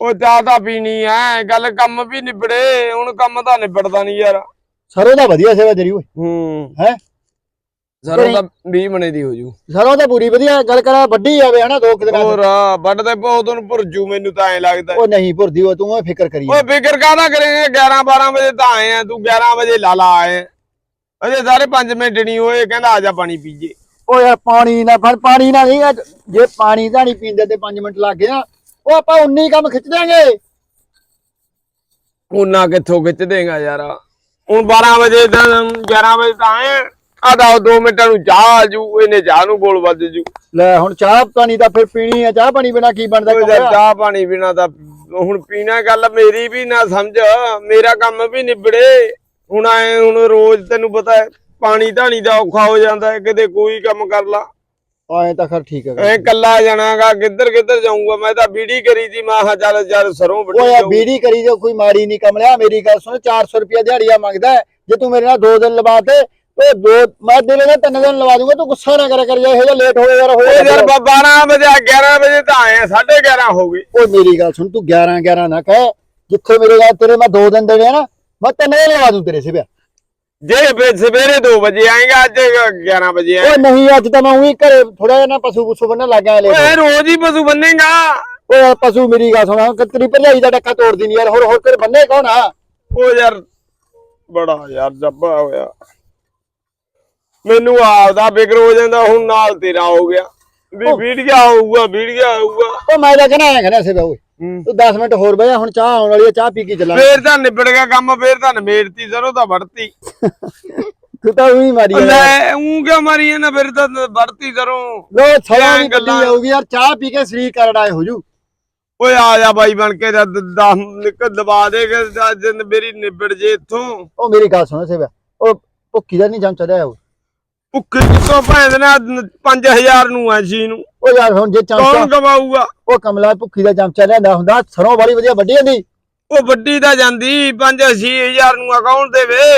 S4: ਉਹ ਚਾਹ ਤਾਂ ਪੀਣੀ ਐ ਗੱਲ ਕੰਮ ਵੀ ਨਿਬੜੇ ਹੁਣ ਕੰਮ ਤਾਂ ਨਿਬੜਦਾ ਨਹੀਂ ਯਾਰ।
S1: ਸਰੋਂ ਦਾ ਵਧੀਆ ਸੇਵਾ ਤੇਰੀ ਓਏ।
S4: ਹੂੰ।
S1: ਹੈ?
S4: ਸਰੋਂ ਤਾਂ 20 ਮਣੇ ਦੀ ਹੋ ਜੂ
S1: ਸਰੋਂ ਤਾਂ ਪੂਰੀ ਵਧੀਆ ਗੱਲ ਕਰਾ ਵੱਡੀ ਆਵੇ ਹਨਾ ਦੋ ਕੁ ਦਿਨਾਂ
S4: ਹੋਰ ਵੱਡਦੇ ਬਹੁਤ ਨੂੰ ਭੁਰਜੂ ਮੈਨੂੰ ਤਾਂ ਐ ਲੱਗਦਾ।
S1: ਉਹ ਨਹੀਂ ਭੁਰਦੀ ਉਹ ਤੂੰ ਫਿਕਰ ਕਰੀ
S4: ਓਏ ਫਿਕਰ ਕਾਹਦਾ ਕਰੇਂਗੇ? 11 12 ਵਜੇ ਤਾਂ ਆਏ ਆ ਤੂੰ 11 ਵਜੇ ਲਾਲਾ ਆਏ। ਅਜੇ ਸਾਰੇ 5 ਮਿੰਟ ਨਹੀਂ ਹੋਏ ਕਹਿੰਦਾ ਆ ਜਾ ਪਾਣੀ ਪੀਜੇ
S1: ਓ ਯਾਰ ਪਾਣੀ ਨਾ ਫੜ ਪਾਣੀ ਨਾ ਨਹੀਂ ਜੇ ਪਾਣੀ ਦਾ ਨਹੀਂ ਪੀਂਦੇ ਤੇ 5 ਮਿੰਟ ਲੱਗ ਨਾ ਉਹ ਆਪਾਂ ਉਨੀ ਕੰਮ ਖਿੱਚ ਦਿਆਂਗੇ।
S4: ਉਹਨਾਂ ਕਿੱਥੋਂ ਖਿੱਚ ਦੇਗਾ ਯਾਰ? ਹੁਣ 12 ਵਜੇ ਤਾਂ 11 ਵਜੇ ਤਾਂ ਆਏ। ਆ ਦਾ 2 ਮਿੰਟਾਂ ਨੂੰ ਚਾਹ ਆ ਜੂ ਇਹਨੇ ਚਾਹ ਨੂੰ ਬੋਲ ਵੱਜ ਜੂ।
S1: ਲੈ ਹੁਣ ਚਾਹ ਪਾਣੀ ਤਾਂ ਫਿਰ ਪੀਣੀ ਆ। ਚਾਹ ਪਾਣੀ ਬਿਨਾ ਕੀ ਬਣਦਾ
S4: ਯਾਰ ਚਾਹ ਪਾਣੀ ਬਿਨਾ ਤਾਂ ਹੁਣ ਪੀਣਾ ਗੱਲ ਮੇਰੀ ਵੀ ਨਾ ਸਮਝ ਮੇਰਾ ਕੰਮ ਵੀ ਨਿਬੜੇ। ਹੁਣ ਆਏ ਹੁਣ ਰੋਜ਼ ਤੈਨੂੰ ਪਤਾ ਪਾਣੀ ਧਾਣੀ ਦਾ ਔਖਾ ਹੋ ਜਾਂਦਾ ਕਿਤੇ ਕੋਈ ਕੰਮ ਕਰ ਲਾ।
S1: ਆਏ ਤਾਂ ਖਰ ਠੀਕ ਹੈ
S4: ਐ ਕੱਲਾ ਜਾਣਾਗਾ ਕਿੱਧਰ ਕਿੱਧਰ ਜਾਊਂਗਾ ਮੈਂ ਤਾਂ ਬੀੜੀ ਕਰੀ ਸੀ ਮੈਂ ਕਿਹਾ ਚੱਲ ਚੱਲ ਸਰੋਂ ਵੱਢੀ ਜਾਊ।
S1: ਬੀੜੀ ਕਰੀ ਜੋ ਕੋਈ ਮਾੜੀ ਨਹੀਂ ਕਮਲਿਆ ਮੇਰੀ ਗੱਲ ਸੁਣ 400 ਰੁਪਿਆ ਦਿਹਾੜੀਆ ਮੰਗਦਾ ਹੈ। ਜੇ ਤੂੰ ਮੇਰੇ ਨਾਲ ਦੋ ਦਿਨ ਲਵਾ ਦੇ ਓਏ ਦੋ ਮੈਂ ਦਾ ਤਿੰਨ ਦਿਨ ਲਵਾ ਦੂੰਗਾ ਤੂੰ ਗੁੱਸਾ ਨਾ ਕਰਿਆ ਕਰ ਜਾ ਇਹ ਜਿਹਾ ਲੇਟ ਹੋਏ ਯਾਰ
S4: ਓਏ
S1: ਹੋਏ
S4: ਯਾਰ 12 ਵਜੇ 11 ਵਜੇ ਤਾਂ ਆਏ ਆ 11:30 ਹੋ ਗਏ
S1: ਓਏ ਮੇਰੀ ਗੱਲ ਸੁਣ ਤੂੰ 11 11 ਨਾ ਕਹਿ ਜਿੱਥੇ ਮੇਰੇ ਨਾਲ ਤੇਰੇ ਮੈਂ ਦੋ ਦਿਨ ਦੇਣੇ ਆ ਨਾ ਮੈਂ ਤਿੰਨ ਦਿਨ ਲਵਾ ਦੂੰ ਤੇਰੇ ਸਿਵਿਆ
S4: ਜੇ ਫਿਰ ਸਵੇਰੇ 2 ਵਜੇ ਆਏਗਾ ਅੱਜ 11 ਵਜੇ ਆਏ
S1: ਓਏ ਨਹੀਂ ਅੱਜ ਤਾਂ ਮੈਂ ਉਹੀ ਘਰੇ ਥੋੜਾ ਜਿਹਾ ਨਾ ਪਸ਼ੂ ਪੁਸ਼ੂ ਬੰਨਣ ਲੱਗ ਗਿਆ ਲੇਟ
S4: ਓਏ ਰੋਜ਼ ਹੀ ਪਸ਼ੂ ਬੰਨੇਗਾ।
S1: ਓਏ ਪਸ਼ੂ ਮੇਰੀ ਗੱਲ ਸੁਣਾ ਕਤਰੀ ਭਰਜਾਈ ਦਾ ਡੱਕਾ ਤੋੜਦੀ ਨਹੀਂ ਯਾਰ ਹੋਰ ਹੋਰ ਕਰ ਬੰਨੇ ਕੌਣ ਆ?
S4: ਓ ਯਾਰ ਬੜਾ ਯਾਰ ਜੱਬਾ ਹੋਇਆ। ਮੈਨੂੰ ਆਪਦਾ ਫਿਕਰ ਹੋ ਜਾਂਦਾ ਹੁਣ ਨਾਲ ਤੇਰਾ ਹੋ ਗਿਆ। ਵੀ ਵੀਡੀਓ ਆਊਗਾ ਵੀਡੀਓ ਆਊਗਾ
S1: ਓ ਮੈਂ ਤਾਂ ਕਹਿਣਾ ਹੈਗਾ ਨਾ ਸਿਵਿਆ ਓਏ। ਤੂੰ 10 ਮਿੰਟ ਹੋਰ ਬਹਿ ਜਾ ਹੁਣ ਚਾਹ ਆਉਣ ਵਾਲੀ ਹੈ ਚਾਹ ਪੀ ਕੇ ਚੱਲਾਂਗੇ।
S4: ਫੇਰ ਤਾਂ ਨਿਬੜ ਗਿਆ ਕੰਮ ਫੇਰ ਤਾਂ ਨਮੇੜਤੀ ਸਰੋਂ ਤਾਂ ਵੜਤੀ
S1: ਤੂੰ ਤਾਂ ਉਹੀ ਮਾਰੀ ਜਾਂਦਾ।
S4: ਲੈ ਉਹ ਕਿਉਂ ਮਾਰੀ ਨਾ ਫਿਰ ਤਾਂ ਵੜਤੀ ਸਰੋਂ
S1: ਲੋ ਛੜਾ
S4: ਗੱਲਾਂ-
S1: ਗੱਲਾਂ ਹੋਊਗੀ ਯਾਰ ਚਾਹ ਪੀ ਕੇ ਸਰੀਰ ਕਰੜਾ ਹੋ ਜੂ।
S4: ਓਏ ਆ ਜਾ ਬਾਈ ਬਣ ਕੇ 10 ਨਿਕ ਦਬਾ ਦੇ ਕਿ ਅੱਜ ਮੇਰੀ ਨਿਬੜ ਜੇ ਇੱਥੋਂ।
S1: ਉਹ ਮੇਰੀ ਗੱਲ ਸੁਣ ਸਿਵਿਆ ਉਹ ਭੁੱਕੀ ਦਾ ਨਹੀਂ ਜਮ ਚੜਿਆ ਉਹ।
S4: ਭੁੱਖੇ ਕਿਤੋਂ ਭੈਣ ਨਾ 5000 ਨੂੰ ਐ ਜੀ ਨੂੰ।
S1: ਉਹ ਯਾਰ ਹੁਣ ਜੇ
S4: ਕੌਣ
S1: ਚਮਚਾ
S4: ਗਵਾਊਗਾ
S1: ਉਹ ਕਮਲਾ ਭੁੱਕੀ ਦਾ ਚਮਚਾ ਲਿਆਂਦਾ ਹੁੰਦਾ ਸਰੋਂ ਵਾਲੀ ਵਧੀਆ ਵੱਡੀ ਹੁੰਦੀ
S4: ਉਹ ਵੱਡੀ ਤਾਂ ਜਾਂਦੀ 5-6000 ਨੂੰ ਅਕਾਊਂਟ ਦੇਵੇ?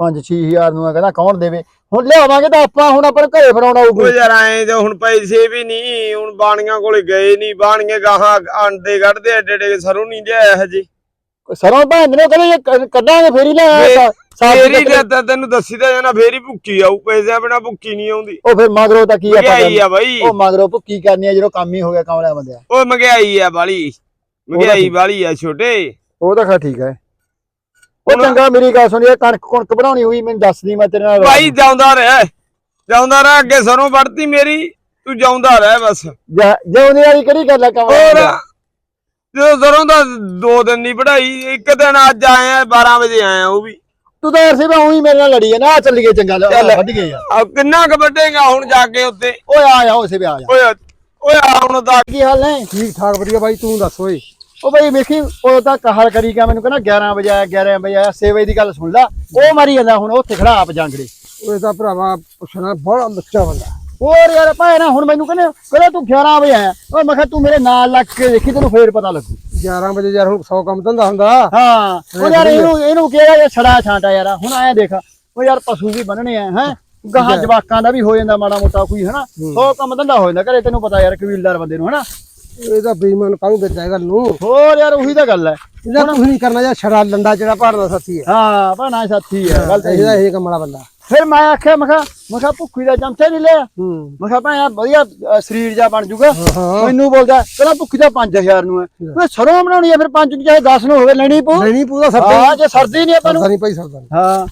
S1: 5-6000 ਨੂੰ ਆ ਕਹਿੰਦਾ ਕੌਣ ਦੇਵੇ? ਹੁਣ ਲਿਆਵਾਂਗੇ ਤਾਂ ਆਪਾਂ ਹੁਣ ਆਪਾਂ ਨੂੰ ਘਰੇ ਫੜਾਉਣਾ
S4: ਉਹ
S1: ਹੋਊਗਾ
S4: ਯਾਰ ਐ ਤੇ ਹੁਣ ਪੈਸੇ ਵੀ ਨਹੀਂ ਹੁਣ ਬਾਣੀਆਂ ਕੋਲੇ ਗਏ ਨਹੀਂ ਬਾਣੀਆਂ ਗਾਹਾਂ ਆਂਡੇ ਕੱਢਦੇ ਐਡੇ ਐਡੇ ਸਰੋਂ ਨਹੀਂ ਲਿਆਇਆ ਹਜੇ।
S1: ਸਰੋਂ ਭੈਣ ਨੇ ਕਹਿੰਦੇ ਕੱਢਾਂਗੇ ਫੇਰ ਹੀ ਲੈ
S4: ਫੇਰੀ ਤਾਂ ਤੈਨੂੰ ਦੱਸੀ ਤਾਂ ਜਾਣਾ ਫੇਰ ਹੀ ਭੁੱਕੀ ਆਊ ਪੈਸਿਆਂ ਬਿਨਾ ਭੁੱਕੀ ਨਹੀਂ ਆਉਂਦੀ।
S1: ਉਹ ਫਿਰ ਮਗਰੋਂ ਤਾਂ ਕੀ?
S4: ਆ ਬਾਈ।
S1: ਉਹ ਮਗਰੋਂ ਭੁੱਕੀ ਕਰਨੀ ਆ ਜਦੋਂ ਕੰਮ ਹੀ ਹੋ ਗਿਆ ਕਮਲਿਆ ਬੰਦਿਆ।
S4: ਉਹ ਮਹਿੰਗਾਈ ਆ ਬਾਲੀ ਮਹਿੰਗਾਈ ਬਾਲੀ ਆ ਛੋਟੇ।
S1: ਉਹ ਤਾਂ ਖਾ ਠੀਕ ਹੈ। ਉਹ ਚੰਗਾ ਮੇਰੀ ਗੱਲ ਸੁਣੀ ਕਣਕ ਕੁਣਕ ਬਣਾਉਣੀ ਹੋਈ ਮੈਨੂੰ ਦੱਸਦੀ ਮੈਂ ਤੇਰੇ ਨਾਲ।
S4: ਭਾਈ ਜਾਉਂਦਾ ਰਹਿ। ਜਾਉਂਦਾ ਰਹਿ ਅੱਗੇ ਸਰੋਂ ਵੜਤੀ ਮੇਰੀ ਤੂੰ ਜਾਉਂਦਾ ਰਹਿ ਬਸ।
S1: ਜਿਉਂਦੇ ਵਾਲੀ ਕਿਹੜੀ ਗੱਲ ਹੈ
S4: ਹੋਰ
S1: ਕਮਲਿਆ
S4: ਜਦੋਂ ਸਰੋਂ ਦਾ ਦੋ ਦਿਨ ਨਹੀਂ ਪੜਾਈ ਇੱਕ ਦਿਨ ਅੱਜ ਆਏ ਆ 12 ਵਜੇ ਆਏ ਆ ਉਹ ਵੀ।
S1: ਤੂੰ ਤਾਂ ਸਿਵਾ ਉਹੀ ਮੇਰੇ ਨਾਲ ਲੜੀ ਹੈ ਨਾ ਆ ਚੱਲੀਏ ਚੰਗਾ। ਵੱਢ ਗਏ ਯਾਰ
S4: ਆ ਕਿੰਨਾ ਕੁ ਵੱਡੇਗਾ ਹੁਣ ਜਾ ਕੇ ਉੱਤੇ
S1: ਓਏ ਆ ਜਾ ਉਸੇ ਵੀ ਆ ਜਾ।
S4: ਓਏ ਓਏ ਆ ਹੁਣ ਦਾ
S1: ਕੀ ਹਾਲ ਨੇ?
S5: ਠੀਕ ਠਾਕ ਵਧੀਆ ਬਾਈ ਤੂੰ ਦੱਸ ਓਏ।
S1: ਉਹ ਬਈ ਵੇਖੀ ਉਹ ਤਾਂ ਕਹਾਲ ਕਰੀ ਗਿਆ ਮੈਨੂੰ ਕਹਿੰਦਾ 11 ਵਜੇ ਆਇਆ 11 ਵਜੇ ਆਇਆ 6 ਵਜੇ ਦੀ ਗੱਲ ਸੁਣ ਲੈ। ਉਹ ਮਾਰੀ ਜਾਂਦਾ ਹੁਣ ਉੱਥੇ ਖੜਾ ਆਪ ਜਾਂਗੜੇ।
S5: ਓਏ ਤਾਂ ਭਰਾਵਾ ਪੁੱਛਣਾ ਬੜਾ ਲੁੱਚਾ ਬੰਦਾ।
S1: ਹੋਰ ਯਾਰ ਭਾਏ ਨਾ ਹੁਣ ਮੈਨੂੰ ਕਹਿੰਦੇ ਕਹਿੰਦਾ ਤੂੰ 11 ਵਜੇ ਆਇਆ। ਓਏ ਮੈਂ ਕਿਹਾ ਤੂੰ ਮੇਰੇ ਨਾਲ ਲੱਗ ਕੇ ਦੇਖੀ ਤੈਨੂੰ ਫੇਰ ਪਤਾ ਲੱਗੂ।
S5: 11 ਵਜੇ ਯਾਰ ਹੁਣ 100 ਕੰਮ ਧੰਦਾ ਹੁੰਦਾ।
S1: ਹਾਂ ਉਹ ਯਾਰ ਇਹਨੂੰ ਇਹਨੂੰ ਕਿਹਾ ਇਹ ਛੜਾ ਛਾਂਟਾ ਯਾਰ ਹੁਣ ਆਇਆ ਦੇਖ। ਉਹ ਯਾਰ ਪਸ਼ੂ ਵੀ ਬੰਨਣੇ ਆ ਹੈ? ਗਾਹਾਂ ਜਵਾਕਾਂ ਦਾ ਵੀ ਹੋ ਜਾਂਦਾ ਮਾੜਾ ਮੋਟਾ ਕੋਈ ਹਨਾ? ਸੋ ਕੰਮ ਧੰਦਾ ਹੋ ਜਾਂਦਾ ਘਰੇ ਤੈਨੂੰ ਪਤਾ ਯਾਰ ਕਬੀਲਦਾਰ ਬੰਦੇ ਨੂੰ ਹਨਾ?
S5: ਇਹਦਾ ਬੇਈਮਾਨ ਕਾਹਨੂੰ ਇਹ ਗੱਲ ਨੂੰ?
S1: ਹੋਰ ਯਾਰ ਉਹੀ ਤਾਂ ਗੱਲ ਹੈ।
S5: ਇਹਦਾ ਕੁਝ ਨਹੀਂ ਕਰਨਾ ਜਾਂ ਛੜਾ ਲੰਡਾ ਜਿਹੜਾ ਭਾਰਦਾ ਸਾਥੀ ਹੈ।
S1: ਹਾਂ ਭਾਣਾ ਸਾਥੀ ਹੈ ਗੱਲ ਤਾਂ ਇਹੀ
S5: ਇਹਦਾ। ਇਹ ਕਮਲਾ ਬੰਦਾ।
S1: ਫਿਰ ਮੈਂ ਆਖਿਆ ਮੈਂ ਕਿਹਾ ਮੈਂ ਕਿਹਾ ਭੁੱਖੀ ਦਾ ਜੰਮਥੇ ਨਹੀਂ ਲਿਆ।
S5: ਹੂੰ।
S1: ਮੈਂ ਕਿਹਾ ਭਾਇਆ ਵਧੀਆ ਅ, ਸਰੀਰ ਜਾ ਬਣ ਜੂਗਾ।
S5: ਹਾਂ
S1: ਮੈਨੂੰ ਬੋਲਦਾ ਕਹਿੰਦਾ ਭੁੱਖੀ ਦਾ 5000 ਨੂੰ ਹੈ। ਮੈਂ ਸਰੋਂ ਬਣਾਉਣੀ ਹੈ ਫਿਰ 5 ਚਾਹੇ 10 ਨੂੰ ਹੋਵੇ ਲੈਣੀ ਪਊ।
S5: ਨਹੀਂ ਪੂਰਾ ਸਰਦਾ
S1: ਹਾਂ। ਜੇ ਸਰਦੀ ਨਹੀਂ ਆਪਾਂ ਨੂੰ।
S5: ਸਰਦਾ ਨਹੀਂ ਭਾਈ ਸਰਦਾ ਨਹੀਂ।
S1: ਹਾਂ।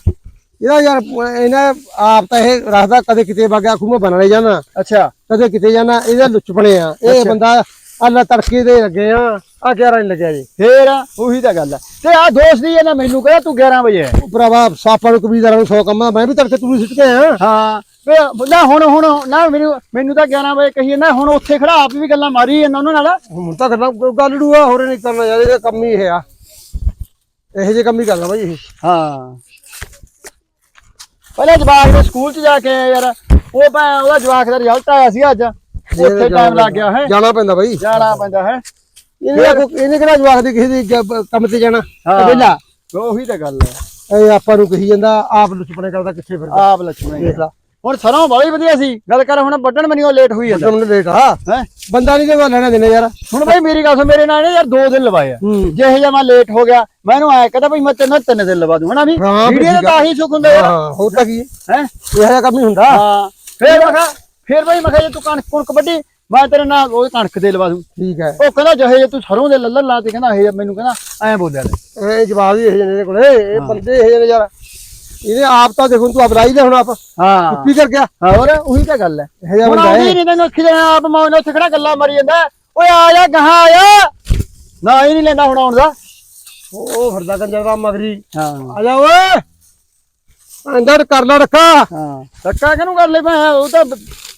S5: ਇਹਦਾ ਯਾਰ ਇਹਨਾਂ ਆਪ ਤਾਂ ਇਹ ਰੱਖਦਾ ਕਦੇ ਕਿਤੇ ਵਗਿਆ ਖੂ ਮੈਂ ਬਣਾਣੇ ਜਾਣਾ।
S1: ਅੱਛਾ।
S5: ਕਦੇ ਕਿਤੇ ਜਾਣਾ ਇਹਦੇ ਲੁੱਚਪਣੇ ਆ। ਇਹ ਬੰਦਾ ਅੱਲਾ ਤੜਕੇ ਦੇ ਲੱਗੇ ਆ ਆ 11 ਨਹੀਂ ਲੱਗਿਆ ਜੀ।
S1: ਫੇਰ ਉਹੀ ਤਾਂ ਗੱਲ ਹੈ ਤੇ ਆ ਦੋਸਤ ਦੀ ਇਹਨੇ ਮੈਨੂੰ ਕਹਿੰਦਾ ਤੂੰ 11 ਵਜੇ ਹੈ
S5: ਭਰਾਵਾ ਸਾਪਾਂ ਨੂੰ ਕਬੀਲਦਾਰਾਂ ਨੂੰ 100 ਕੰਮਾਂ ਮੈਂ ਵੀ ਤੜਕੇ ਤੂੰ ਸਿੱਟ ਕੇ ਆਇਆ
S1: ਹਾਂ। ਵੇ ਨਾ ਹੁਣ ਹੁਣ ਨਾ ਮੈਨੂੰ ਮੈਨੂੰ ਤਾਂ 11 ਵਜੇ ਕਹੀ ਨਾ ਹੁਣ ਉੱਥੇ ਖੜਾ ਆਪ ਵੀ ਗੱਲਾਂ ਮਾਰੀ ਜਾਂਦਾ ਉਹਨਾਂ ਨਾਲ।
S5: ਹੁਣ ਤਾਂ ਕਰਨਾ ਗੱਲੜੂ ਆ ਹੋਰ ਨਹੀਂ ਕਰਨਾ ਯਾਰ ਇਹਦਾ ਕੰਮ ਹੀ ਇਹ ਆ। ਇਹੋ ਜਿਹੇ ਕੰਮ ਹੀ ਕਰਨਾ ਬਾਈ ਇਹ।
S1: ਹਾਂ। ਪਹਿਲੇ ਜਵਾਕ ਦੇ ਸਕੂਲ ਚ ਜਾ ਕੇ ਆਏ ਯਾਰ ਉਹ ਭੈ ਉਹਦਾ ਜਵਾਕ ਦਾ ਰਿਜ਼ਲਟ ਆਇਆ ਸੀ ਅੱਜ। ਉੱਥੇ ਟਾਈਮ ਲੱਗ ਗਿਆ ਹੈ।
S5: ਜਾਣਾ ਪੈਂਦਾ ਬਾਈ।
S1: ਜਾਣਾ ਪੈਂਦਾ ਹੈ।
S5: ਇਹਨੇ ਇਹਨੇ ਕਿਹੜਾ ਜਵਾਕ ਦੇ ਕਿਸੇ ਦੇ ਜ- ਕੰਮ ਤੇ ਜਾਣਾ?
S1: ਹਾਂ।
S5: ਪਹਿਲਾਂ
S1: ਉਹੀ ਤਾਂ ਗੱਲ ਹੈ।
S5: ਇਹ ਆਪਾਂ ਨੂੰ ਕਹੀ ਜਾਂਦਾ ਆਪ ਲੁੱਚਪਣੇ ਕਰਦਾ ਕਿੱਥੇ ਫਿਰਦਾ?
S1: ਆਪ ਲక్ష్ਮਣ
S5: ਦੇਖ ਲਾ।
S1: ਹੁਣ ਸਰੋਂ ਬੜੀ ਵਧੀਆ ਸੀ। ਗੱਲ ਕਰ ਹੁਣ ਵੱਢਣ ਮੈਨੂੰ ਉਹ ਲੇਟ ਹੋਈ ਜਾਂਦਾ।
S5: ਤੁਹਾਨੂੰ ਲੇਟ ਆ।
S1: ਹੈ?
S5: ਬੰਦਾ ਨਹੀਂ ਦੇਵਾ ਲੈਣਾ ਦੇਣਾ ਯਾਰ।
S1: ਹੁਣ ਬਈ ਮੇਰੀ ਗੱਲ ਸੁਣ ਮੇਰੇ ਨਾਲ ਇਹਨੇ ਯਾਰ ਦੋ ਦਿਨ ਲਵਾਏ ਆ।
S5: ਹੂੰ।
S1: ਜਿਹੇ ਜਿਹਾ ਮੈਂ ਲੇਟ ਹੋ ਗਿਆ ਮੈਂ ਇਹਨੂੰ ਆਇਆ ਕਹਿੰਦਾ ਬਈ ਮੈਂ ਤੈਨੂੰ ਤਿੰਨ ਦਿਨ ਲਵਾ ਦੂੰ ਹਨਾ ਵੀ?
S5: ਹਾਂ,
S1: ਵੀਡੀਓ ਦਾ। ਤਾਂ ਹੀ ਸੁੱਖ ਹੁੰਦਾ ਯਾਰ
S5: ਹਾਂ ਹੋਰ ਤਾਂ ਕੀ? ਹੈ?
S1: ਹੈ
S5: ਇਹੋ ਜਿਹਾ ਕੰਮ ਹੀ ਹੁੰਦਾ।
S1: ਹਾਂ। ਫੇਰ ਮੈਂ ਕਿਹਾ ਫੇਰ ਬਈ ਮੈਂ ਕਿਹਾ ਜੇ ਤੂੰ ਕਣਕ ਕੁਣਕ ਵੱਢੀ ਮੈਂ ਤੇਰੇ ਨਾਲ ਉਹ ਕਣਕ ਦੇ ਲਵਾ ਦੂੰ।
S5: ਠੀਕ ਹੈ।
S1: ਉਹ ਕਹਿੰਦਾ ਜਿਹੇ ਜੇ ਤੂੰ ਸਰੋਂ ਦੇ ਲੱਲਣ ਲਾ ਤੇ ਕਹਿੰਦਾ ਇਹ ਮੈਨੂੰ ਕਹਿੰਦਾ ਐਂ ਬੋਲਿਆ ਲੈ
S5: ਇਹ ਜਵਾਬ ਹੀ ਇਹ ਜਿਹੇ ਨੇ ਕੋਲੇ। ਇਹ ਬੰਦੇ ਇਹ ਨੇ ਯਾਰ। ਇਹਨੇ ਆਪ ਤਾਂ ਦੇਖੋ ਤੂੰ ਅਬਰਾਈ ਦੇ ਹੁਣ ਆਪ।
S1: ਹਾਂ।
S5: ਕੀ ਕਰ ਗਿਆ।
S1: ਹੋਰ ਉਹੀ ਤਾਂ ਗੱਲ ਹੈ।
S5: ਇਹ ਜਿਹਾ ਬੰਦਾ ਹੈ।
S1: ਨਹੀਂ ਤੈਨੂੰ ਅੱਖੀ ਆਪ ਮੌਨ ਉੱਥੇ ਖੜਾ ਗੱਲਾਂ ਮਾਰੀ ਜਾਂਦਾ। ਓਏ ਆ ਜਾ ਗਾਹਾਂ ਆ ਨਾ ਹੀ ਨਹੀਂ ਲੈਂਦਾ ਹੁਣ ਆਉਣ ਦਾ।
S5: ਉਹ ਫਿਰਦਾ ਕੰਜਰ ਦਾ ਮਗਰੀ।
S1: ਹਾਂ।
S5: ਆ ਜਾ ਓਏ। ਅੰਦਰ ਕਰ ਲੈ ਰੱਖਾ।
S1: ਹਾਂ। ਧੱਕਾ ਕਿਹਨੂੰ ਕਰ ਲੈ ਭਾਇਆ ਉਹ ਤਾਂ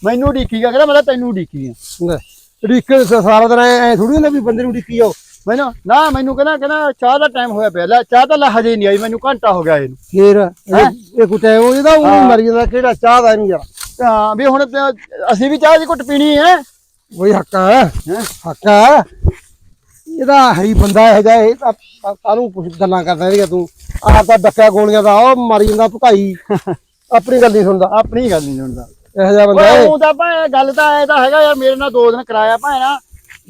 S1: ਮੈਨੂੰ ਢੀਕੀ ਗਿਆ ਕਹਿੰਦਾ ਮੈਂ ਤਾਂ ਤੈਨੂੰ ਢੀਕੀ ਆ।
S5: ਢੀਕ ਸਾਰਾ ਦਿਨ ਐ ਥੋੜੀ ਨਾ ਵੀ ਬੰਦੇ ਨੂੰ ਢੀਕੀ ਜਾਓ।
S1: ਮੈਨੂੰ ਨਾ ਮੈਨੂੰ ਕਹਿੰਦਾ ਕਹਿੰਦਾ ਚਾਹ ਦਾ ਟਾਈਮ ਹੋਇਆ ਪਿਆ ਲੈ ਚਾਹ ਤਾਂ ਲੈ ਹਜੇ ਨਹੀਂ ਆਈ ਮੈਨੂੰ ਘੰਟਾ ਹੋ ਗਿਆ ਇਹਨੂੰ
S5: ਫੇਰ ਇਹ ਕੁੱਤੇ ਉਹ ਇਹਦਾ ਉਹ ਮਰ ਜਾਂਦਾ ਕਿਹੜਾ ਚਾਹ ਦਾ ਇਹਨੂੰ ਯਾਰ।
S1: ਹਾਂ ਵੀ ਹੁਣ ਅਸੀਂ ਵੀ ਚਾਹ ਦੀ ਘੁੱਟ ਪੀਣੀ ਹੈ
S5: ਉਹੀ ਹੱਕ ਹੈ? ਹੱਕ ਇਹਦਾ ਹਰੀ ਬੰਦਾ ਇਹ ਜਾ ਇਹ ਕਾਹਨੂੰ ਪੁੱਛ ਗੱਲਾਂ ਕਰਦਾ ਇਹਦੀਆਂ ਤੂੰ। ਆਪ ਤਾਂ ਡੱਕਿਆ ਗੋਲੀਆਂ ਦਾ ਉਹ ਮਰ ਜਾਂਦਾ ਭਕਾਈ। ਆਪਣੀ ਗੱਲ ਨਹੀਂ ਸੁਣਦਾ।
S1: ਆਪਣੀ ਗੱਲ ਨਹੀਂ ਸੁਣਦਾ।
S5: ਇਹੋ ਜਿਹਾ ਬੰਦਾ
S1: ਓਏ ਉਹ ਤਾਂ ਭਾਵੇਂ ਗੱਲ ਤਾਂ ਐ ਤਾਂ ਹੈਗਾ ਯਾਰ ਮੇਰੇ ਨਾਲ ਦੋ ਦਿਨ ਕਰਾਇਆ ਭਾਇਆ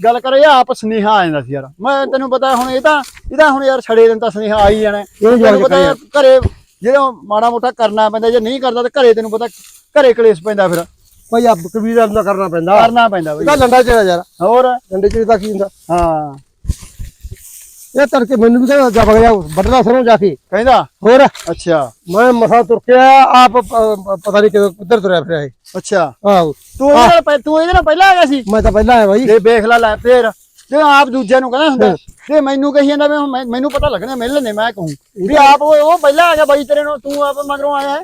S1: ਗੱਲ ਕਰੋ ਇਹ ਆਪ ਸੁਨੇਹਾ ਆ ਜਾਂਦਾ ਸੀ ਯਾਰ। ਮੈਂ ਤੈਨੂੰ ਪਤਾ ਹੁਣ ਇਹ ਤਾਂ ਇਹਦਾ ਹੁਣ ਯਾਰ ਛੜੇ ਦਿਨ ਤਾਂ ਸੁਨੇਹਾ ਆ ਹੀ ਜਾਣਾ ਹੈ।
S5: ਜਾ
S1: ਤੈਨੂੰ ਪਤਾ ਯਾਰ ਘਰੇ ਜਦੋਂ ਮਾੜਾ ਮੋਟਾ ਕਰਨਾ ਪੈਂਦਾ ਜੇ ਨਹੀਂ ਕਰਦਾ ਤਾਂ ਘਰੇ ਤੈਨੂੰ ਪਤਾ ਘਰੇ ਕਲੇਸ਼ ਪੈਂਦਾ ਫਿਰ।
S5: ਭਾਈ ਆ ਕਬੀਰ ਦਾ ਕਰਨਾ ਪੈਂਦਾ।
S1: ਕਰਨਾ ਪੈਂਦਾ ਬਈ।
S5: ਇਹਦਾ ਲੰਡਾ ਚੜਾ ਯਾਰ।
S1: ਹੋਰ?
S5: ਲੰਡੇ ਚ ਤਾਂ ਕੀ ਹੁੰਦਾ?
S1: ਹਾਂ।
S5: ਇਹ ਤੜਕੇ ਮੈਨੂੰ ਵੀ ਕਹਿੰਦਾ ਜਾ ਵਗਿਆ ਵੱਡਲਾ ਸਰੋਂ ਜਾ ਕੇ।
S1: ਕਹਿੰਦਾ?
S5: ਹੋਰ?
S1: ਅੱਛਾ।
S5: ਮੈਂ ਮਸਾ ਤੁਰ ਕੇ ਆਇਆ, ਆਪ ਪਤਾ ਨਹੀਂ ਕਿਦੋਂ ਕਿੱਧਰ ਤੁਰਿਆ ਫਿਰਿਆ ਇਹ।
S1: ਅੱਛਾ।
S5: ਆਹੋ।
S1: ਤੂੰ ਇਹਦੇ ਨਾਲ ਪਹਿ- ਤੂੰ ਇਹਦੇ ਨਾਲ ਪਹਿਲਾਂ ਆ ਗਿਆ ਸੀ?
S5: ਮੈਂ ਤਾਂ ਪਹਿਲਾਂ ਆਇਆ ਬਾਈ।
S1: ਤੇ ਵੇਖ ਲੈ ਲੈ ਫੇਰ। ਤੇ ਆਪ ਦੂਜਿਆਂ ਨੂੰ ਕਹਿੰਦਾ ਹੁੰਦਾ। ਤੇ ਮੈਨੂੰ ਕਹੀ ਜਾਂਦਾ ਵੀ ਹੁਣ ਮੈਂ- ਮੈਨੂੰ ਪਤਾ ਲੱਗਣਾ ਮਿਲ ਲੈਣੇ ਮੈਂ ਕਹੂੰ। ਵੀ ਆਪ ਉਹ ਉਹ ਪਹਿਲਾਂ ਆ ਗਿਆ ਬਾਈ ਤੇਰੇ ਨੂੰ ਤੂੰ ਆਪ ਮਗਰੋਂ ਆਇਆ ਹੈ।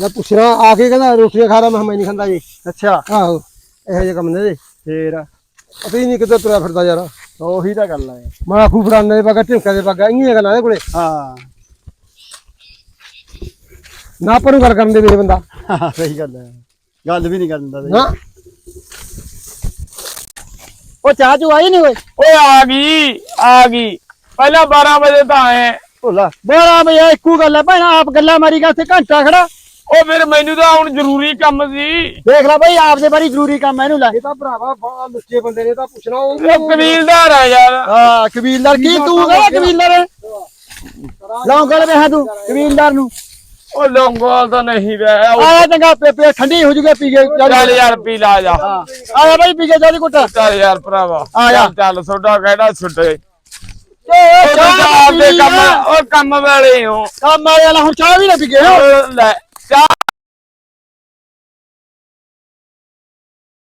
S5: ਮੈਂ ਪੁੱਛਣਾ ਆ ਕੇ ਕਹਿੰਦਾ ਰੋਟੀਆਂ ਖਾ ਲਾ ਮੈਂ ਕਿਹਾ ਮੈਂ ਨਹੀਂ ਖਾਂਦਾ ਜੀ
S1: ਅੱਛਾ।
S5: ਆਹੋ ਇਹੋ ਜਿਹੇ ਕੰਮ ਨੇ ਦੇ
S1: ਫੇਰ?
S5: ਪਤਾ ਹੀ ਨਹੀਂ ਕਿੱਧਰ ਤੁਰਿਆ ਫਿਰਦਾ ਯਾਰ।
S1: ਉਹੀ ਤਾਂ ਗੱਲ ਹੈ
S5: ਮੈਂ ਆਖੂ ਫੜਾਨੇ ਦੇ ਪੱਗਾ ਢਿੰਕਾ ਦੇ ਪੱਗਾ ਇੰਨੀਆਂ ਗੱਲਾਂ ਇਹਦੇ ਕੋਲੇ।
S1: ਹਾਂ।
S5: ਨਾ ਆਪਾਂ ਨੂੰ ਗੱਲ ਕਰਨ ਦੇ ਮੇਰੇ ਬੰਦਾ।
S1: ਸਹੀ ਗੱਲ ਹੈ ਗੱਲ ਵੀ ਨਹੀਂ ਕਰਨ ਦਿੰਦਾ
S5: ਨਾ।
S1: ਉਹ ਚਾਹ ਚੂ ਆਈ ਨਹੀਂ ਓਏ?
S4: ਓਏ ਆ ਗਈ ਆ ਗਈ। ਪਹਿਲਾਂ 12 ਵਜੇ ਤਾਂ ਆਏ।
S1: ਭੋਲਾ ਬੜਾ ਬਈ ਇੱਕੋ ਗੱਲ ਹੈ ਭੈਣਾ ਆਪ ਗੱਲਾਂ ਮਾਰੀ ਗਾ ਉੱਥੇ ਘੰਟਾ ਖੜਾ।
S4: ਉਹ ਫਿਰ ਮੈਨੂੰ ਤਾਂ ਹੁਣ ਜ਼ਰੂਰੀ ਕੰਮ ਸੀ।
S1: ਦੇਖ ਲੈ ਬਈ ਆਪ ਦੇ ਬਾਰੀ ਜ਼ਰੂਰੀ ਕੰਮ ਹੈ ਇਹਨੂੰ ਲੈ।
S5: ਇਹ ਤਾਂ ਭਰਾਵਾ ਬੜਾ ਲੁੱਚੇ ਬੰਦੇ ਨੇ ਤਾਂ ਪੁੱਛਣਾ ਉਹ
S4: ਉਹ ਕਬੀਲਦਾਰ ਆ ਯਾਰ।
S1: ਹਾਂ ਕਬੀਲਦਾਰ। ਕੀ ਤੂੰ ਕਹਿੰਦਾ ਕਬੀਲਦਾਰ? ਲੌਂਗਲ ਵੇਹਾ ਤੂੰ ਕਬੀਲਦਾਰ ਨੂੰ।
S4: ਉਹ ਲੌਂਗੋਲ ਤਾਂ ਨਹੀਂ ਵੇ
S1: ਆਇਆ ਚੰਗਾ ਪੇ ਪੇ ਠੰਡੀ ਹੋ ਜੂਗਾ ਪੀ ਕੇ
S4: ਚੱਲ ਯਾਰ ਪੀ ਲਾ ਜਾ।
S1: ਆਇਆ ਬਈ ਪੀ ਕੇ ਚਾਹ ਦੀ ਘੁੱਟ।
S4: ਚੱਲ ਯਾਰ ਭਰਾਵਾ।
S1: ਆ ਜਾ।
S4: ਚੱਲ ਚੱਲ ਸੋਡਾ ਕਿਹੜਾ ਛੁੱਟੇ? ਉਹ ਤਾਂ ਆਪਦੇ ਕੰਮ ਉਹ ਕੰਮ ਵਾਲੇ ਹੋ
S1: ਕੰਮ ਆਇਆ ਲੈ ਹੁਣ ਚਾਹ ਵੀ ਨਾ ਪੀ ਕੇ
S4: ਉਹ ਲੈ ਚਾਹ